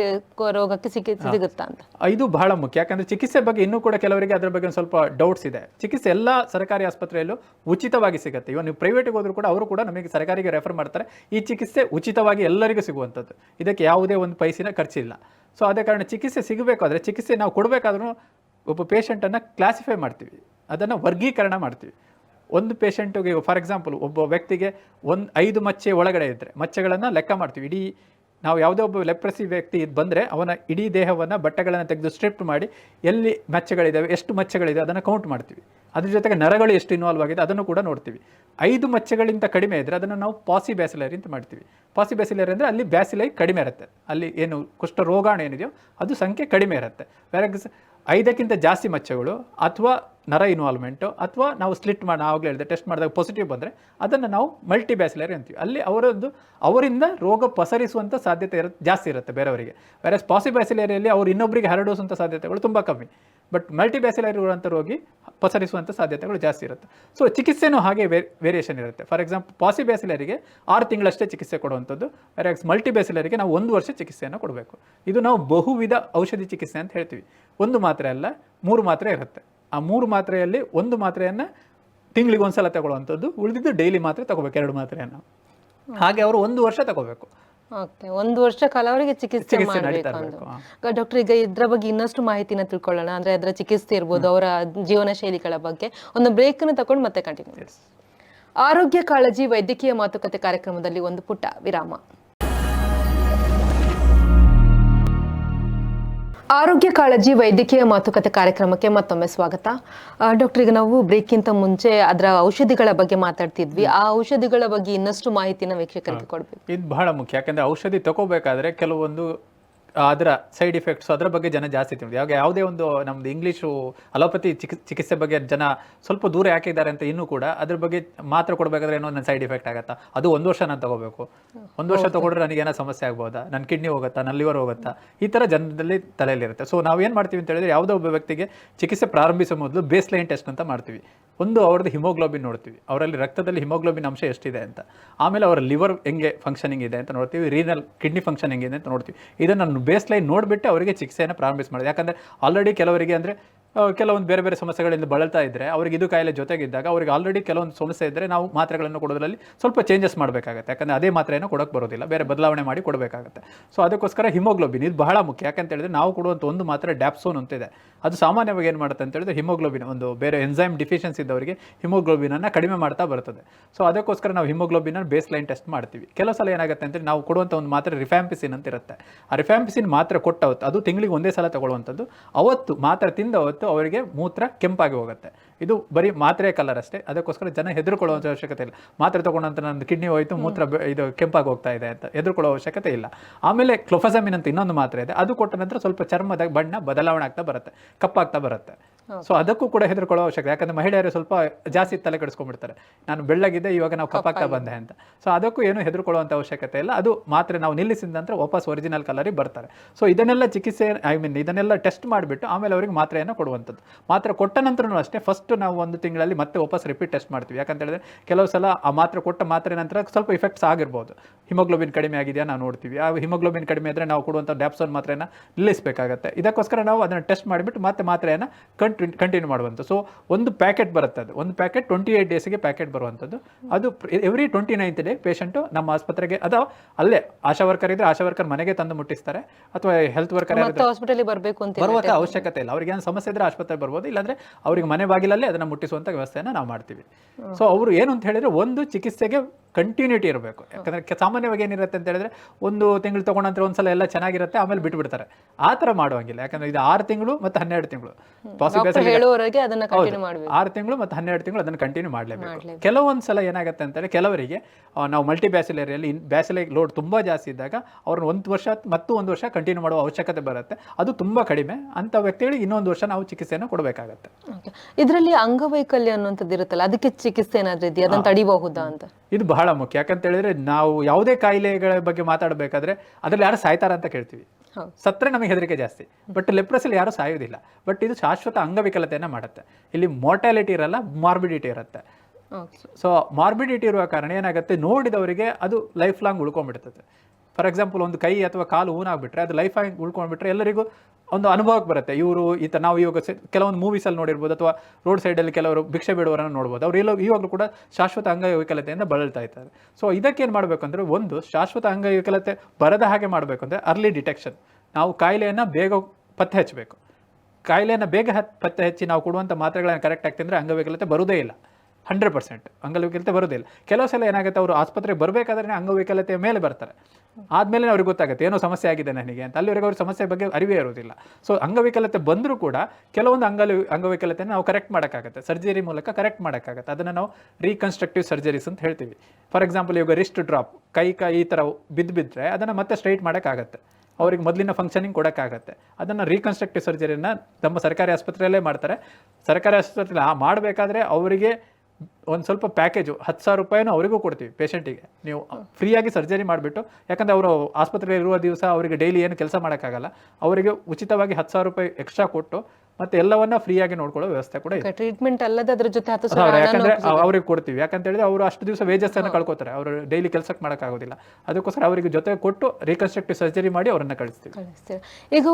A: ರೋಗಕ್ಕೆ ಚಿಕಿತ್ಸೆ ಸಿಗುತ್ತಾ ಅಂತ?
B: ಇದು ಬಹಳ ಮುಖ್ಯ. ಯಾಕಂದ್ರೆ ಚಿಕಿತ್ಸೆ ಬಗ್ಗೆ ಇನ್ನೂ ಕೂಡ ಕೆಲವರಿಗೆ ಅದ್ರ ಬಗ್ಗೆ ಒಂದು ಸ್ವಲ್ಪ ಡೌಟ್ಸ್ ಇದೆ. ಚಿಕಿತ್ಸೆ ಎಲ್ಲ ಸರ್ಕಾರಿ ಆಸ್ಪತ್ರೆಯಲ್ಲೂ ಉಚಿತವಾಗಿ ಸಿಗುತ್ತೆ. ಇವಾಗ ನೀವು ಪ್ರೈವೇಟ್ಗೆ ಹೋದ್ರು ಕೂಡ ಅವರು ಕೂಡ ನಮಗೆ ಸರ್ಕಾರಿಗೆ ರೆಫರ್ ಮಾಡ್ತಾರೆ. ಈ ಚಿಕಿತ್ಸೆ ಉಚಿತವಾಗಿ ಎಲ್ಲರಿಗೂ ಸಿಗುವಂಥದ್ದು. ಇದಕ್ಕೆ ಯಾವುದೇ ಒಂದು ಪೈಸಿನ ಖರ್ಚಿಲ್ಲ. ಸೊ ಅದೇ ಕಾರಣ ಚಿಕಿತ್ಸೆ ಸಿಗಬೇಕಾದ್ರೆ ಚಿಕಿತ್ಸೆ ನಾವು ಕೊಡಬೇಕಾದ್ರೂ ಒಬ್ಬ ಪೇಷಂಟನ್ನು ಕ್ಲಾಸಿಫೈ ಮಾಡ್ತೀವಿ. ಅದನ್ನು ವರ್ಗೀಕರಣ ಮಾಡ್ತೀವಿ. ಒಂದು ಪೇಷಂಟಿಗೆ, ಫಾರ್ ಎಕ್ಸಾಂಪಲ್, ಒಬ್ಬ ವ್ಯಕ್ತಿಗೆ ಒಂದು ಐದು ಮಚ್ಚೆ ಒಳಗಡೆ ಇದ್ದರೆ ಮಚ್ಚೆಗಳನ್ನು ಲೆಕ್ಕ ಮಾಡ್ತೀವಿ. ಇಡೀ ನಾವು ಯಾವುದೇ ಒಬ್ಬ ಲೆಪ್ರಸಿ ವ್ಯಕ್ತಿ ಇದು ಬಂದರೆ ಅವನ ಇಡೀ ದೇಹವನ್ನು ಬಟ್ಟೆಗಳನ್ನು ತೆಗೆದು ಸ್ಟ್ರಿಪ್ ಮಾಡಿ ಎಲ್ಲಿ ಮಚ್ಚೆಗಳಿದ್ದಾವೆ ಎಷ್ಟು ಮಚ್ಚೆಗಳಿದೆ ಅದನ್ನು ಕೌಂಟ್ ಮಾಡ್ತೀವಿ. ಅದ್ರ ಜೊತೆಗೆ ನರಗಳು ಎಷ್ಟು ಇನ್ವಾಲ್ವ್ ಆಗಿದೆ ಅದನ್ನು ಕೂಡ ನೋಡ್ತೀವಿ. ಐದು ಮಚ್ಚೆಗಳಿಂದ ಕಡಿಮೆ ಇದ್ದರೆ ಅದನ್ನು ನಾವು ಪಾಸಿ ಬ್ಯಾಸಿಲರಿ ಅಂತ ಮಾಡ್ತೀವಿ. ಪಾಸಿ ಬ್ಯಾಸಿಲರಿ ಅಂದರೆ ಅಲ್ಲಿ ಬ್ಯಾಸಿಲೈ ಕಡಿಮೆ ಇರುತ್ತೆ. ಅಲ್ಲಿ ಏನು ಕುಷ್ಠ ರೋಗಾಣು ಏನಿದೆಯೋ ಅದು ಸಂಖ್ಯೆ ಕಡಿಮೆ ಇರುತ್ತೆ. ಬೇರೆ ಐದಕ್ಕಿಂತ ಜಾಸ್ತಿ ಮಚ್ಚೆಗಳು ಅಥವಾ ನರ ಇನ್ವಾಲ್ವ್ಮೆಂಟು ಅಥವಾ ನಾವು ಸ್ಲಿಟ್ ಮಾಡಿ ಆವಾಗಲೇ ಹೇಳಿದೆ ಟೆಸ್ಟ್ ಮಾಡಿದಾಗ ಪಾಸಿಟಿವ್ ಬಂದರೆ ಅದನ್ನು ನಾವು ಮಲ್ಟಿ ಬ್ಯಾಸಿಲರಿ ಅಂತೀವಿ. ಅಲ್ಲಿ ಅವರದ್ದು, ಅವರಿಂದ ರೋಗ ಪಸರಿಸುವಂಥ ಸಾಧ್ಯತೆ ಇರುತ್ತೆ ಜಾಸ್ತಿ ಇರುತ್ತೆ ಬೇರೆಯವರಿಗೆ. ವೆರಸ್ ಪಾಸಿ ಬ್ಯಾಸಿಲರಿಯಲ್ಲಿ ಅವ್ರು ಇನ್ನೊಬ್ಬರಿಗೆ ಹರಡುವಂಥ ಸಾಧ್ಯತೆಗಳು ತುಂಬ ಕಮ್ಮಿ. ಬಟ್ ಮಲ್ಟಿ ಬ್ಯಾಸಿಲರಿ ಇರುವಂಥ ರೋಗಿ ಪಸರಿಸುವಂಥ ಸಾಧ್ಯತೆಗಳು ಜಾಸ್ತಿ ಇರುತ್ತೆ. ಸೊ ಚಿಕಿತ್ಸೆನೂ ಹಾಗೆ ವೇರಿಯೇಷನ್ ಇರುತ್ತೆ. ಫಾರ್ ಎಕ್ಸಾಂಪಲ್ ಪಾಸಿ ಬ್ಯಾಸಿಲರಿಗೆ ಆರು ತಿಂಗಳಷ್ಟೇ ಚಿಕಿತ್ಸೆ ಕೊಡುವಂಥದ್ದು. ಬೇರೆ ಮಲ್ಟಿ ಬ್ಯಾಸಿಲರಿಗೆ ನಾವು ಒಂದು ವರ್ಷ ಚಿಕಿತ್ಸೆಯನ್ನು ಕೊಡಬೇಕು. ಇದು ನಾವು ಬಹುವಿಧ ಔಷಧಿ ಚಿಕಿತ್ಸೆ ಅಂತ ಹೇಳ್ತೀವಿ. ಒಂದು ಮಾತ್ರೆ ಅಲ್ಲ, ಮೂರು ಮಾತ್ರೆ ಇರುತ್ತೆ. ಆ ಮೂರು ಮಾತ್ರೆಯಲ್ಲಿ ಒಂದು ಮಾತ್ರೆಯನ್ನು ತಿಂಗಳಿಗೆ ಒಂದ್ಸಲ ತಗೊಳ್ಳುವಂಥದ್ದು. ಉಳಿದಿದ್ದು ಡೈಲಿ ಮಾತ್ರೆ ತಗೋಬೇಕು ಎರಡು ಮಾತ್ರೆಯನ್ನು. ಹಾಗೆ ಅವರು ಒಂದು ವರ್ಷ ತಗೋಬೇಕು.
A: ಓಕೆ ಒಂದು ವರ್ಷ ಕಾಲ ಅವರಿಗೆ ಚಿಕಿತ್ಸೆ ಮಾಡಬೇಕು ಡಾಕ್ಟರ್ ಈಗ ಇದ್ರ ಬಗ್ಗೆ ಇನ್ನಷ್ಟು ಮಾಹಿತಿನ ತಿಳ್ಕೊಳ್ಳೋಣ. ಅಂದ್ರೆ ಅದರ ಚಿಕಿತ್ಸೆ ಇರ್ಬೋದು ಅವರ ಜೀವನ ಶೈಲಿಗಳ ಬಗ್ಗೆ. ಒಂದು ಬ್ರೇಕ್ ಅನ್ನು ತಗೊಂಡು ಮತ್ತೆ ಕಂಟಿನ್ಯೂ ಆರೋಗ್ಯ ಕಾಳಜಿ ವೈದ್ಯಕೀಯ ಮಾತುಕತೆ ಕಾರ್ಯಕ್ರಮದಲ್ಲಿ ಒಂದು ಪುಟ್ಟ ವಿರಾಮ. ಆರೋಗ್ಯ ಕಾಳಜಿ ವೈದ್ಯಕೀಯ ಮಾತುಕತೆ ಕಾರ್ಯಕ್ರಮಕ್ಕೆ ಮತ್ತೊಮ್ಮೆ ಸ್ವಾಗತ. ಡಾಕ್ಟರ್ ಈಗ ನಾವು ಬ್ರೇಕ್ಗಿಂತ ಮುಂಚೆ ಅದರ ಔಷಧಿಗಳ ಬಗ್ಗೆ ಮಾತಾಡ್ತಿದ್ವಿ. ಆ ಔಷಧಿಗಳ ಬಗ್ಗೆ ಇನ್ನಷ್ಟು ಮಾಹಿತಿನ ವೀಕ್ಷಕರಿಗೆ ಕೊಡ್ಬೇಕು.
B: ಇದು ಬಹಳ ಮುಖ್ಯ. ಯಾಕಂದ್ರೆ ಔಷಧಿ ತಗೋಬೇಕಾದ್ರೆ ಕೆಲವೊಂದು ಅದರ ಸೈಡ್ ಇಫೆಕ್ಟ್ಸ್ ಅದರ ಬಗ್ಗೆ ಜನ ಜಾಸ್ತಿ ತಿಳಿದು ಯಾವಾಗ ಯಾವುದೇ ಒಂದು ನಮ್ದು ಇಂಗ್ಲೀಷು ಅಲೋಪತಿ ಚಿಕಿ ಚಿಕಿತ್ಸೆ ಬಗ್ಗೆ ಜನ ಸ್ವಲ್ಪ ದೂರ ಯಾಕಿದ್ದಾರೆ ಅಂತ ಇನ್ನೂ ಕೂಡ ಅದ್ರ ಬಗ್ಗೆ ಮಾತ್ರ ಕೊಡಬೇಕಾದ್ರೆ ಏನೋ ನನ್ನ ಸೈಡ್ ಇಫೆಕ್ಟ್ ಆಗುತ್ತಾ? ಅದು ಒಂದು ವರ್ಷ ನಾನು ತಗೋಬೇಕು. ಒಂದು ವರ್ಷ ತಗೊಂಡ್ರೆ ನನಗೆ ಏನೋ ಸಮಸ್ಯೆ ಆಗ್ಬೋದಾ? ನನ್ನ ಕಿಡ್ನಿ ಹೋಗುತ್ತಾ? ನನ್ನ ಲಿವರ್ ಹೋಗುತ್ತಾ? ಈ ಥರ ಜನರಲ್ಲಿ ತಲೆಯಲ್ಲಿರುತ್ತೆ. ಸೊ ಏನು ಮಾಡ್ತೀವಿ ಅಂತ ಹೇಳಿದ್ರೆ ಯಾವುದೋ ಒಬ್ಬ ವ್ಯಕ್ತಿಗೆ ಚಿಕಿತ್ಸೆ ಪ್ರಾರಂಭಿಸೋ ಮೊದಲು ಬೇಸ್ ಲೈನ್ ಟೆಸ್ಟ್ ಅಂತ ಮಾಡ್ತೀವಿ. ಒಂದು ಅವ್ರದ್ದು ಹಿಮೋಗ್ಲೋಬಿನ್ ನೋಡ್ತೀವಿ. ಅವರಲ್ಲಿ ರಕ್ತದಲ್ಲಿ ಹಿಮೋಗ್ಲೋಬಿನ್ ಅಂಶ ಎಷ್ಟಿದೆ ಅಂತ. ಆಮೇಲೆ ಅವರ ಲಿವರ್ ಹೆಂಗೆ ಫಂಕ್ಷನಿಂಗ್ ಇದೆ ಅಂತ ನೋಡ್ತೀವಿ. ರೀನಲ್ ಕಿಡ್ನಿ ಫಂಕ್ಷನ್ ಹೆಂಗಿದೆ ಅಂತ ನೋಡ್ತೀವಿ. ಇದನ್ನು ಬೇಸ್ ಲೈನ್ ನೋಡಿಬಿಟ್ಟು ಅವರಿಗೆ ಚಿಕಿತ್ಸೆಯನ್ನು ಪ್ರಾರಂಭಿಸಿ ಮಾಡಿದೆ. ಯಾಕಂದರೆ ಆಲ್ರೆಡಿ ಕೆಲವರಿಗೆ ಅಂದರೆ ಕೆಲವೊಂದು ಬೇರೆ ಬೇರೆ ಸಮಸ್ಯೆಗಳಿಂದ ಬಳಲ್ತಾ ಇದ್ದರೆ ಅವ್ರಿಗೆ ಇದು ಕಾಯಿಲೆ ಜೊತೆಗಿದ್ದಾಗ ಅವ್ರಿಗೆ ಆಲ್ರೆಡಿ ಕೆಲವೊಂದು ಸಮಸ್ಯೆ ಇದ್ದರೆ ನಾವು ಮಾತ್ರೆಗಳನ್ನು ಕೊಡೋದ್ರಲ್ಲಿ ಸ್ವಲ್ಪ ಚೇಂಜಸ್ ಮಾಡಬೇಕಾಗುತ್ತೆ. ಯಾಕಂದರೆ ಅದೇ ಮಾತ್ರೆಯನ್ನು ಕೊಡೋಕೆ ಬರೋದಿಲ್ಲ, ಬೇರೆ ಬದಲಾವಣೆ ಮಾಡಿ ಕೊಡಬೇಕಾಗುತ್ತೆ. ಸೊ ಅದಕ್ಕೋಸ್ಕರ ಹಿಮೋಗ್ಲೋಬಿನ್ ಇದು ಬಹಳ ಮುಖ್ಯ. ಯಾಕಂತ ಹೇಳಿದ್ರೆ ನಾವು ಕೊಡುವಂಥ ಒಂದು ಮಾತ್ರೆ ಡ್ಯಾಪ್ಸೋನ್ ಅಂತಿದೆ. ಅದು ಸಾಮಾನ್ಯವಾಗಿ ಏನು ಮಾಡುತ್ತೆ ಅಂತ ಹೇಳಿದ್ರೆ ಹಿಮೋಗ್ಲೋಬಿನ್, ಒಂದು ಬೇರೆ ಎನ್ಸೈಮ್ ಡಿಫಿಷಿಯನ್ಸಿ ಇದ್ದವರಿಗೆ ಹಿಮೋಗ್ಲೋಬಿನನ್ನು ಕಡಿಮೆ ಮಾಡ್ತಾ ಬರ್ತದೆ. ಸೊ ಅದಕ್ಕೋಸ್ಕರ ನಾವು ಹಿಮೋಗ್ಲೋಬಿನ ಬೇಸ್ ಲೈನ್ ಟೆಸ್ಟ್ ಮಾಡ್ತೀವಿ. ಕೆಲವು ಸಲ ಏನಾಗುತ್ತೆ ಅಂದರೆ ನಾವು ಕೊಡುವಂಥ ಒಂದು ಮಾತ್ರೆ ರಿಫ್ಯಾಂಪಿಸಿನ್ ಅಂತ ಇರುತ್ತೆ. ಆ ರಿಫ್ಯಾಂಪಿಸಿನ್ ಮಾತ್ರೆ ಕೊಟ್ಟ ಹೊತ್ತು, ಅದು ತಿಂಗಳಿಗೆ ಒಂದೇ ಸಲ ತಗೊಳ್ಳುವಂಥದ್ದು. ಅವತ್ತು ಮಾತ್ರೆ ತಿಂದ ಅವತ್ತು ಅವರಿಗೆ ಮೂತ್ರ ಕೆಂಪಾಗಿ ಹೋಗುತ್ತೆ. ಇದು ಬರೀ ಮಾತ್ರೆ ಕಲರ್ ಅಷ್ಟೇ. ಅದಕ್ಕೋಸ್ಕರ ಜನ ಹೆದರ್ಕೊಳ್ಳೋ ಅವಶ್ಯಕತೆ ಇಲ್ಲ. ಮಾತ್ರೆ ತಗೊಂಡಂತ ನನ್ನ ಕಿಡ್ನಿ ಹೋಯ್ತು ಮೂತ್ರ ಇದು ಕೆಂಪಾಗಿ ಹೋಗ್ತಾ ಇದೆ ಅಂತ ಹೆದರ್ಕೊಳ್ಳೋ ಅವಶ್ಯಕತೆ ಇಲ್ಲ. ಆಮೇಲೆ ಕ್ಲೊಫಸಮಿನ್ ಅಂತ ಇನ್ನೊಂದು ಮಾತ್ರೆ ಇದೆ. ಅದು ಕೊಟ್ಟ ನಂತರ ಸ್ವಲ್ಪ ಚರ್ಮದ ಬಣ್ಣ ಬದಲಾವಣೆ ಆಗ್ತಾ ಬರುತ್ತೆ ಕಪ್ಪಾಗ್ತಾ ಬರುತ್ತೆ. ಸೊ ಅದಕ್ಕೂ ಕೂಡ ಹೆದರ್ಕೊಳ್ಳೋ ಅವಶ್ಯಕತೆ ಯಾಕಂದ್ರೆ ಮಹಿಳೆಯರು ಸ್ವಲ್ಪ ಜಾಸ್ತಿ ತಲೆ ಕೆಡಿಸ್ಕೊಂಡ್ಬಿಡ್ತಾರೆ. ನಾನು ಬೆಳ್ಳಗಿದ್ದೆ ಇವಾಗ ನಾವು ಕಪ್ಪಾಗ್ತಾ ಬಂದೆ ಅಂತ. ಸೊ ಅದಕ್ಕೂ ಏನು ಹೆದರ್ಕೊಳ್ಳುವಂಥ ಅವಶ್ಯಕತೆ ಇಲ್ಲ. ಅದು ಮಾತ್ರ ನಾವು ನಿಲ್ಲಿಸಿದ ನಂತರ ವಾಪಸ್ ಒರಿಜಿನಲ್ ಕಲರಿಗೆ ಬರ್ತಾರೆ. ಸೊ ಇದನ್ನೆಲ್ಲ ಚಿಕಿತ್ಸೆ ಐ ಮೀನ್ ಇದನ್ನೆಲ್ಲ ಟೆಸ್ಟ್ ಮಾಡಿಬಿಟ್ಟು ಆಮೇಲೆ ಅವರಿಗೆ ಮಾತ್ರೆಯನ್ನು ಕೊಡುವಂಥದ್ದು. ಮಾತ್ರೆ ಕೊಟ್ಟ ನಂತರನೂ ಅಷ್ಟೇ ಫಸ್ಟ್ ನಾವು ಒಂದು ತಿಂಗಳಲ್ಲಿ ಮತ್ತೆ ವಾಪಸ್ ರಿಪೀಟ್ ಟೆಸ್ಟ್ ಮಾಡ್ತೀವಿ. ಯಾಕಂತ ಹೇಳಿದ್ರೆ ಕೆಲವು ಸಲ ಆ ಮಾತ್ರೆ ಕೊಟ್ಟ ಮಾತ್ರೆ ನಂತರ ಸ್ವಲ್ಪ ಇಫೆಕ್ಟ್ಸ್ ಆಗಿರ್ಬೋದು. ಹಿಮೋಗ್ಲೋಬಿನ್ ಕಡಿಮೆ ಆಗಿದೆಯಾ ನಾವು ನೋಡ್ತೀವಿ. ಆ ಹಿಮೋಗ್ಲೋಬಿನ್ ಕಡಿಮೆ ಇದ್ದರೆ ನಾವು ಕೊಡುವಂಥ ಡ್ಯಾಪ್ಸೋನ್ ಮಾತ್ರೆಯನ್ನು ನಿಲ್ಲಿಸಬೇಕಾಗತ್ತೆ. ಇದಕ್ಕೋಸ್ಕರ ನಾವು ಅದನ್ನು ಟೆಸ್ಟ್ ಮಾಡಿಬಿಟ್ಟು ಮತ್ತೆ ಮಾತ್ರೆಯನ್ನು ಕಂಟಿನ್ಯೂ ಕಂಟಿನ್ಯೂ ಮಾಡುವಂಥ ಸೊ ಒಂದು ಪ್ಯಾಕೆಟ್ ಬರುತ್ತೆ ಅದು. ಒಂದು ಪ್ಯಾಕೆಟ್ ಟ್ವೆಂಟಿ ಏಯ್ಟ್ ಡೇಸ್ಗೆ ಪ್ಯಾಕೆಟ್ ಬರುವಂಥದ್ದು ಅದು every twenty ninth day patient ನಮ್ಮ ಆಸ್ಪತ್ರೆಗೆ ಅಥವಾ ಅಲ್ಲೇ ಆಶಾ ವರ್ಕರ್ ಇದ್ರೆ ಆಶಾ ವರ್ಕರ್ ಮನೆಗೆ ತಂದು ಮುಟ್ಟಿಸ್ತಾರೆ. ಅಥವಾ ಹೆಲ್ತ್ ವರ್ಕರ್
A: ಹಾಸ್ಪಿಟಲ್ ಬರ್ಬೇಕು ಅಂತ
B: ಬರುವಂಥ ಅವಶ್ಯಕತೆ ಇಲ್ಲ. ಅವ್ರಿಗೆ ಏನು ಸಮಸ್ಯೆ ಇದ್ರೆ ಆಸ್ಪತ್ರೆಗೆ ಬರ್ಬೋದು. ಇಲ್ಲಾಂದ್ರೆ ಅವ್ರಿಗೆ ಮನೆ ಬಾಗಿಲಲ್ಲೇ ಅದನ್ನು ಮುಟ್ಟಿಸುವಂಥ ವ್ಯವಸ್ಥೆಯನ್ನು ನಾವು ಮಾಡ್ತೀವಿ. ಸೊ ಅವರು ಏನು ಅಂತ ಹೇಳಿದ್ರೆ ಒಂದು ಚಿಕಿತ್ಸೆಗೆ ಕಂಟಿನ್ಯೂಟಿ ಇರಬೇಕು. ಯಾಕಂದ್ರೆ ಸಾಮಾನ್ಯವಾಗಿ ಏನಿರುತ್ತೆ ಅಂತ ಹೇಳಿದ್ರೆ ಒಂದು ತಿಂಗಳು ತೊಗೊಂಡಂತರ ಒಂದ್ಸಲ ಎಲ್ಲ ಚೆನ್ನಾಗಿರುತ್ತೆ ಆಮೇಲೆ ಬಿಟ್ಬಿಡ್ತಾರೆ. ಆ ಥರ ಮಾಡುವಂಗಿಲ್ಲ. ಯಾಕಂದ್ರೆ ಇದು ಆರು ತಿಂಗಳು ಮತ್ತು ಹನ್ನೆರಡು ತಿಂಗಳು.
A: ಡಾಕ್ಟರ್ ಹೇಳುವವರೆಗೆ ಅದನ್ನ ಕಂಟಿನ್ಯೂ ಮಾಡಬೇಕು.
B: ಆರು ತಿಂಗಳು ಮತ್ತು ಹನ್ನೆರಡು ತಿಂಗಳು ಅದನ್ನು ಕಂಟಿನ್ಯೂ ಮಾಡಲೇಬೇಕು. ಕೆಲವೊಂದು ಸಲ ಏನಾಗುತ್ತೆ ಅಂತಂದ್ರೆ ಕೆಲವರಿಗೆ ನಾವು ಮಲ್ಟಿ ಬ್ಯಾಸಿಲರಿಯಲ್ಲಿ ಬ್ಯಾಸಿಲೈ ಲೋಡ್ ತುಂಬ ಜಾಸ್ತಿ ಇದ್ದಾಗ ಅವ್ರನ್ನ ಒಂದು ವರ್ಷ ಮತ್ತು ಒಂದು ವರ್ಷ ಕಂಟಿನ್ಯೂ ಮಾಡುವ ಅವಶ್ಯಕತೆ ಬರುತ್ತೆ. ಅದು ತುಂಬ ಕಡಿಮೆ. ಅಂತ ವ್ಯಕ್ತಿಗಳಿಗೆ ಇನ್ನೊಂದು ವರ್ಷ ನಾವು ಚಿಕಿತ್ಸೆಯನ್ನು ಕೊಡಬೇಕಾಗತ್ತೆ.
A: ಇದರಲ್ಲಿ ಅಂಗವೈಕಲ್ಯ ಅನ್ನುವಂಥದ್ದು ಇರುತ್ತಲ್ಲ ಅದಕ್ಕೆ ಚಿಕಿತ್ಸೆ ಏನಾದ್ರೂ ಇದೆಯಾ? ಅದನ್ನು ತಡಿಬಹುದಾ ಅಂತ?
B: ಇದು ಬಹಳ ಮುಖ್ಯ. ಯಾಕಂತ ಹೇಳಿದ್ರೆ ನಾವು ಯಾವುದೇ ಕಾಯಿಲೆಗಳ ಬಗ್ಗೆ ಮಾತಾಡಬೇಕಾದ್ರೆ ಅದರಲ್ಲಿ ಯಾರು ಸಾಯ್ತಾರ ಅಂತ ಕೇಳ್ತೀವಿ. ಸತ್ರೆ ನಮಗೆ ಹೆದರಿಕೆ ಜಾಸ್ತಿ. ಬಟ್ ಲೆಪ್ರಸಲ್ಲಿ ಯಾರು ಸಾಯೋದಿಲ್ಲ ಬಟ್ ಇದು ಶಾಶ್ವತ ಅಂಗವಿಕಲತೆಯನ್ನು ಮಾಡುತ್ತೆ. ಇಲ್ಲಿ ಮೋರ್ಟಾಲಿಟಿ ಇರಲ್ಲ ಮಾರ್ಬಿಡಿಟಿ ಇರುತ್ತೆ. ಸೊ ಮಾರ್ಬಿಡಿಟಿ ಇರುವ ಕಾರಣ ಏನಾಗುತ್ತೆ? ನೋಡಿದವರಿಗೆ ಅದು ಲೈಫ್ ಲಾಂಗ್ ಉಳ್ಕೊಂಡ್ಬಿಡ್ತದೆ. ಫಾರ್ ಎಕ್ಸಾಂಪಲ್ ಒಂದು ಕೈ ಅಥವಾ ಕಾಲು ಊನಾಗ್ಬಿಟ್ರೆ, ಅದು ಲೈಫ್ ಆಗಿ ಉಳ್ಕೊಂಡ್ಬಿಟ್ರೆ ಎಲ್ಲರಿಗೂ ಒಂದು ಅನುಭವಕ್ಕೆ ಬರುತ್ತೆ. ಇವರು ಈ ಥರ ನಾವು ಇವಾಗ ಕೆಲವೊಂದು ಮೂವೀಸಲ್ಲಿ ನೋಡಿರ್ಬೋದು, ಅಥವಾ ರೋಡ್ ಸೈಡಲ್ಲಿ ಕೆಲವರು ಭಿಕ್ಷೆ ಬಿಡುವರನ್ನು ನೋಡ್ಬೋದು. ಅವ್ರು ಎಲ್ಲ ಇವಾಗಲೂ ಕೂಡ ಶಾಶ್ವತ ಅಂಗವಿಕಲತೆಯಿಂದ ಬಳಲ್ತಾ ಇದ್ದಾರೆ. ಸೊ ಇದಕ್ಕೇನು ಮಾಡಬೇಕು ಅಂದರೆ, ಒಂದು ಶಾಶ್ವತ ಅಂಗವಿಕಲತೆ ಬರದ ಹಾಗೆ ಮಾಡಬೇಕು ಅಂದರೆ ಅರ್ಲಿ ಡಿಟೆಕ್ಷನ್ ನಾವು ಕಾಯಿಲೆಯನ್ನು ಬೇಗ ಪತ್ತೆ ಹಚ್ಚಬೇಕು. ಕಾಯಿಲೆಯನ್ನು ಬೇಗ ಹತ್, ಪತ್ತೆ ಹಚ್ಚಿ ನಾವು ಕೊಡುವಂಥ ಮಾತ್ರೆಗಳನ್ನು ಕರೆಕ್ಟ್ ಆಗ್ತಿದ್ರೆ ಅಂಗವಿಕಲತೆ ಬರೋದೇ ಇಲ್ಲ. ಹಂಡ್ರೆಡ್ ಪರ್ಸೆಂಟ್ ಅಂಗವಿಕಲತೆ ಬರೋದಿಲ್ಲ ಕೆಲವು ಸಲ ಏನಾಗುತ್ತೆ, ಅವರು ಆಸ್ಪತ್ರೆಗೆ ಬರಬೇಕಾದ್ರೆ ಅಂಗವಿಕಲತೆಯ ಮೇಲೆ ಬರ್ತಾರೆ. ಆದಮೇಲೆ ಅವ್ರಿಗೆ ಗೊತ್ತಾಗುತ್ತೆ, ಏನೋ ಸಮಸ್ಯೆ ಆಗಿದೆ ನನಗೆ ಅಂತ. ಅಲ್ಲಿವರೆಗೆ ಅವ್ರ ಸಮಸ್ಯೆ ಬಗ್ಗೆ ಅರಿವೇ ಇರೋದಿಲ್ಲ ಸೊ ಅಂಗವಿಕಲತೆ ಬಂದರೂ ಕೂಡ ಕೆಲವೊಂದು ಅಂಗ ಅಂಗವಿಕಲತೆಯನ್ನು ನಾವು ಕರೆಕ್ಟ್ ಮಾಡೋಕ್ಕಾಗತ್ತೆ. ಸರ್ಜರಿ ಮೂಲಕ ಕರೆಕ್ಟ್ ಮಾಡೋಕ್ಕಾಗತ್ತೆ. ಅದನ್ನು ನಾವು ರೀಕನ್ಸ್ಟ್ರಕ್ಟಿವ್ ಸರ್ಜರೀಸ್ ಅಂತ ಹೇಳ್ತೀವಿ. ಫಾರ್ ಎಕ್ಸಾಂಪಲ್ ಇವಾಗ ರಿಸ್ಟ್ ಡ್ರಾಪ್ ಕೈ ಕೈ ಈ ಥರ ಬಿದ್ದು ಬಿದ್ದರೆ ಅದನ್ನು ಮತ್ತೆ ಸ್ಟ್ರೈಟ್ ಮಾಡೋಕ್ಕಾಗತ್ತೆ. ಅವ್ರಿಗೆ ಮೊದಲಿನ ಫಂಕ್ಷನಿಂಗ್ ಕೊಡೋಕ್ಕಾಗತ್ತೆ. ಅದನ್ನು ರೀಕನ್ಸ್ಟ್ರಕ್ಟಿವ್ ಸರ್ಜರಿನ ನಮ್ಮ ಸರ್ಕಾರಿ ಆಸ್ಪತ್ರೆಯಲ್ಲೇ ಮಾಡ್ತಾರೆ. ಸರ್ಕಾರಿ ಆಸ್ಪತ್ರೆಯಲ್ಲಿ ಮಾಡಬೇಕಾದ್ರೆ ಅವರಿಗೆ ಒಂದು ಸ್ವಲ್ಪ ಪ್ಯಾಕೇಜು ಹತ್ತು ಸಾವಿರ ರೂಪಾಯಿನೂ ಅವರಿಗೂ ಕೊಡ್ತೀವಿ ಪೇಷಂಟಿಗೆ ನೀವು ಫ್ರೀಯಾಗಿ ಸರ್ಜರಿ ಮಾಡಿಬಿಟ್ಟು, ಯಾಕಂದರೆ ಅವರು ಆಸ್ಪತ್ರೆಯಲ್ಲಿ ಇರುವ ದಿವಸ ಅವರಿಗೆ ಡೈಲಿ ಏನು ಕೆಲಸ ಮಾಡೋಕ್ಕಾಗಲ್ಲ, ಅವರಿಗೆ ಉಚಿತವಾಗಿ ಹತ್ತು ಸಾವಿರ ರೂಪಾಯಿ ಎಕ್ಸ್ಟ್ರಾ ಕೊಟ್ಟು ಮತ್ತೆ ಎಲ್ಲವನ್ನ ಫ್ರೀಯಾಗಿ ನೋಡ್ಕೊಳ್ಳೋ ವ್ಯವಸ್ಥೆ ಕೂಡ ಇದೆ.
A: ಟ್ರೀಟ್ಮೆಂಟ್ ಅಲ್ಲದ ಅದ್ರ ಜೊತೆ ಹತ್ತು ಸಾವಿರ
B: ಯಾಕಂದ್ರೆ ಅವ್- ಅವ್ರಿಗೆ ಕೊಡ್ತೀವಿ. ಯಾಕಂತ ಹೇಳಿದ್ರೆ ಅವರು ಅಷ್ಟು ದಿವಸ ವೇಜಸ್ ಅನ್ನ ಕಳ್ಕೊತಾರೆ. ಅವರು ಡೈಲಿ ಕೆಲಸಕ್ಕೆ ಮಾಡೋಕ್ಕಾಗೋದಿಲ್ಲ ಅದಕ್ಕೋಸ್ಕರ ಅವರಿಗೆ ಜೊತೆ ಕೊಟ್ಟು ರೀಕನ್ಸ್ಟ್ರಕ್ಟಿವ್ ಸರ್ಜರಿ ಮಾಡಿ ಅವರನ್ನ ಕಳಿಸ್ತೀವಿ.
A: ಕಳಿಸ್ತೀವಿ. ಈಗ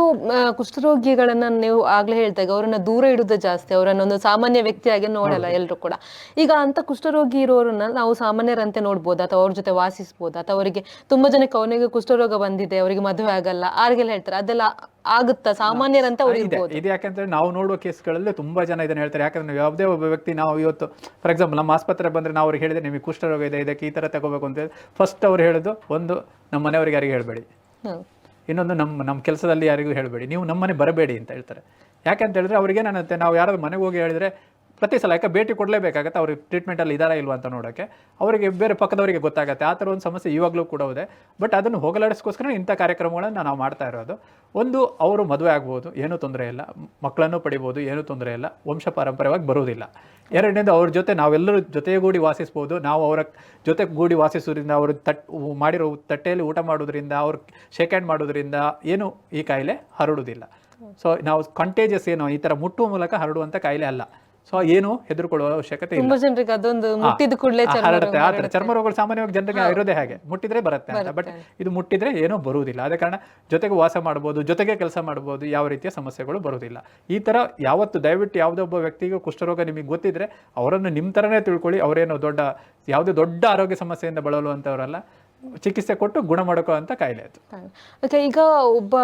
A: ಕುಷ್ಠರೋಗಿಗಳನ್ನ ನೀವು ಆಗ್ಲೇ ಹೇಳ್ದಾಗ ಅವರನ್ನ ದೂರ ಇಡುದು ಜಾಸ್ತಿ. ಅವರನ್ನ ಒಂದು ಸಾಮಾನ್ಯ ವ್ಯಕ್ತಿಯಾಗಿ ನೋಡಲ್ಲ ಎಲ್ಲರೂ ಕೂಡ. ಈಗ ಅಂತ ಕುಷ್ಠರೋಗಿ ಇರೋರನ್ನ ನಾವು ಸಾಮಾನ್ಯರಂತೆ ನೋಡ್ಬೋದು? ಅಥವಾ ಅವ್ರ ಜೊತೆ ವಾಸಿಸ್ಬೋದು? ಅಥವಾ ಅವರಿಗೆ ತುಂಬಾ ಜನಕ್ಕೆ ಅವನಿಗೆ ಕುಷ್ಠರೋಗ ಬಂದಿದೆ ಅವರಿಗೆ ಮದುವೆ ಆಗಲ್ಲ ಆರ್ಗೆಲ್ಲ ಹೇಳ್ತಾರೆ. ಅದೆಲ್ಲ ಆಗುತ್ತಾ? ಸಾಮಾನ್ಯರಂತೆ ಅವ್ರು ಇರ್ಬೋದು.
B: ಇದು ಯಾಕಂದ್ರೆ ನಾವು ನೋಡುವ ಕೇಸ್ಗಳಲ್ಲಿ ತುಂಬಾ ಜನ ಇದನ್ನು ಹೇಳ್ತಾರೆ. ಯಾಕಂದ್ರೆ ನಾವು ಯಾವುದೇ ಒಬ್ಬ ವ್ಯಕ್ತಿ ನಾವು ಇವತ್ತು ಫಾರ್ ಎಕ್ಸಾಂಪಲ್ ನಮ್ಮ ಆಸ್ಪತ್ರೆ ಬಂದ್ರೆ ನಾವು ಅವ್ರಿಗೆ ಹೇಳಿದ್ರೆ ನಿಮಗೆ ಕುಷ್ಠರೋಗ ಇದೆ ಇದಕ್ಕೆ ಈ ಥರ ತಗೋಬೇಕು ಅಂತ ಫಸ್ಟ್ ಅವ್ರು ಹೇಳೋದು ಒಂದು ನಮ್ಮ ಮನೆಯವ್ರಿಗೆ ಯಾರಿಗೂ ಹೇಳಬೇಡಿ. ಇನ್ನೊಂದು ನಮ್ಮ ನಮ್ಮ ಕೆಲಸದಲ್ಲಿ ಯಾರಿಗೂ ಹೇಳಬೇಡಿ. ನೀವು ನಮ್ಮನೆ ಬರಬೇಡಿ ಅಂತ ಹೇಳ್ತಾರೆ. ಯಾಕಂತ ಹೇಳಿದ್ರೆ ಅವ್ರಿಗೆ ಏನಂತೆ ನಾವು ಯಾರಾದ್ರೂ ಮನೆಗೆ ಹೋಗಿ ಹೇಳಿದ್ರೆ ಪ್ರತಿ ಸಲ, ಯಾಕೆ ಭೇಟಿ ಕೊಡಲೇಬೇಕಾಗತ್ತೆ? ಅವ್ರಿಗೆ ಟ್ರೀಟ್ಮೆಂಟಲ್ಲಿ ಇದಾರಾ ಇಲ್ವಾ ಅಂತ ನೋಡೋಕ್ಕೆ ಅವರಿಗೆ ಬೇರೆ ಪಕ್ಕದವರಿಗೆ ಗೊತ್ತಾಗುತ್ತೆ. ಆ ಥರ ಒಂದು ಸಮಸ್ಯೆ ಇವಾಗಲೂ ಕೂಡ ಇದೆ. ಬಟ್ ಅದನ್ನು ಹೋಗಲಾಡಿಸ್ಕೋಸ್ಕರ ಇಂಥ ಕಾರ್ಯಕ್ರಮಗಳನ್ನು ನಾವು ಮಾಡ್ತಾ ಇರೋದು. ಒಂದು, ಅವರು ಮದುವೆ ಆಗ್ಬೋದು, ಏನೂ ತೊಂದರೆ ಇಲ್ಲ. ಮಕ್ಕಳನ್ನು ಪಡಿಬೋದು, ಏನೂ ತೊಂದರೆ ಇಲ್ಲ. ವಂಶ ಪಾರಂಪರ್ಯವಾಗಿ ಬರುವುದಿಲ್ಲ ಎರಡನೇದು, ಅವ್ರ ಜೊತೆ ನಾವೆಲ್ಲರೂ ಜೊತೆಗೂಡಿ ವಾಸಿಸ್ಬೋದು. ನಾವು ಅವರ ಜೊತೆ ಗೂಡಿ ವಾಸಿಸೋದ್ರಿಂದ ಅವರು ತಟ್, ಮಾಡಿರೋ ತಟ್ಟೆಯಲ್ಲಿ ಊಟ ಮಾಡೋದ್ರಿಂದ ಅವ್ರು ಶೇಕ್ ಹ್ಯಾಂಡ್ ಮಾಡೋದ್ರಿಂದ ಏನು ಈ ಕಾಯಿಲೆ ಹರಡುವುದಿಲ್ಲ. ಸೊ ನಾವು ಕಂಟೇಜಸ್ ಏನು ಈ ಥರ ಮುಟ್ಟುವ ಮೂಲಕ ಹರಡುವಂಥ ಕಾಯಿಲೆ ಅಲ್ಲ. ಸೊ ಏನು? ಹೆದರ್ಕೊಳ್ಳುವ ಅವಶ್ಯಕತೆ ಇಲ್ಲ.
A: ತುಂಬಾ ಜನರಿಗೆ ಅದೊಂದು ಮುಟ್ಟಿದ ಕೂಡಲೇ
B: ಹರಡುತ್ತೆ. ಆ ಥರ ಚರ್ಮ ರೋಗಗಳು ಸಾಮಾನ್ಯವಾಗಿ ಜನರಿಗೆ ಇರೋದೇ ಹಾಗೆ. ಮುಟ್ಟಿದ್ರೆ ಬರುತ್ತೆ ಅಂತ. ಬಟ್ ಇದು ಮುಟ್ಟಿದ್ರೆ ಏನೂ ಬರುವುದಿಲ್ಲ. ಅದೇ ಕಾರಣ ಜೊತೆಗೆ ವಾಸ ಮಾಡ್ಬೋದು ಜೊತೆಗೆ ಕೆಲಸ ಮಾಡ್ಬೋದು ಯಾವ ರೀತಿಯ ಸಮಸ್ಯೆಗಳು ಬರುವುದಿಲ್ಲ. ಈ ತರ ಯಾವತ್ತು ದಯವಿಟ್ಟು ಯಾವುದೇ ಒಬ್ಬ ವ್ಯಕ್ತಿಗೂ ಕುಷ್ಠರೋಗ ನಿಮಗೆ ಗೊತ್ತಿದ್ರೆ ಅವರನ್ನು ನಿಮ್ಮ ಥರನೇ ತಿಳ್ಕೊಳ್ಳಿ. ಅವರೇನು ದೊಡ್ಡ ಯಾವುದೇ ದೊಡ್ಡ ಆರೋಗ್ಯ ಸಮಸ್ಯೆಯಿಂದ ಬಳಲುವಂಥವರಲ್ಲ ಚಿಕಿತ್ಸೆ ಕೊಟ್ಟು ಗುಣ ಮಾಡ್ಕೋ ಅಂತ ಕಾಯಿಲೆ ಅದು.
A: ಓಕೆ ಈಗ ಒಬ್ಬ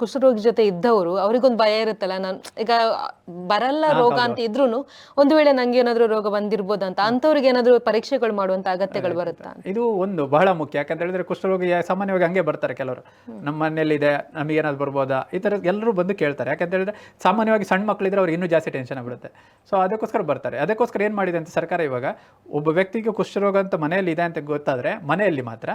A: ಕುಷ್ಠರೋಗಿ ಜೊತೆ ಇದ್ದವರು ಅವ್ರಿಗೊಂದು ಭಯ ಇರುತ್ತಲ್ಲ ನಾನು ಈಗ ಬರಲ್ಲ ರೋಗ ಅಂತ ಇದ್ರು ಒಂದು ವೇಳೆ ನಂಗೆ ಏನಾದ್ರು ರೋಗ ಬಂದಿರ್ಬೋದಂತ ಅಂತವ್ರಿಗೆ ಏನಾದ್ರು ಪರೀಕ್ಷೆಗಳು ಮಾಡುವಂತ ಅಗತ್ಯಗಳು ಬರುತ್ತಾ?
B: ಇದು ಒಂದು ಬಹಳ ಮುಖ್ಯ ಯಾಕಂತ ಹೇಳಿದ್ರೆ ಕುಷ್ಠರೋಗಿ ಸಾಮಾನ್ಯವಾಗಿ ಹಂಗೆ ಬರ್ತಾರೆ ಕೆಲವರು. ನಮ್ಮ ಮನೆಯಲ್ಲಿದೆ ನಮಗೆ ಏನಾದ್ರು ಬರ್ಬೋದಾ? ಈ ಥರ ಎಲ್ಲರೂ ಬಂದು ಕೇಳ್ತಾರೆ. ಯಾಕಂತ ಹೇಳಿದ್ರೆ ಸಾಮಾನ್ಯವಾಗಿ ಸಣ್ಣ ಮಕ್ಕಳಿದ್ರೆ ಅವ್ರಿಗೆ ಇನ್ನೂ ಜಾಸ್ತಿ ಟೆನ್ಷನ್ ಆಗ್ಬಿಡುತ್ತೆ. ಸೊ ಅದಕ್ಕೋಸ್ಕರ ಬರ್ತಾರೆ. ಅದಕ್ಕೋಸ್ಕರ ಏನು ಮಾಡಿದೆ ಅಂತ ಸರ್ಕಾರ ಇವಾಗ ಒಬ್ಬ ವ್ಯಕ್ತಿಗೆ ಕುಷ್ಠರೋಗ ಅಂತ ಮನೆಯಲ್ಲಿ ಇದೆ ಅಂತ ಗೊತ್ತಾದ್ರೆ ಮನೆಯಲ್ಲಿ ಮಾತ್ರ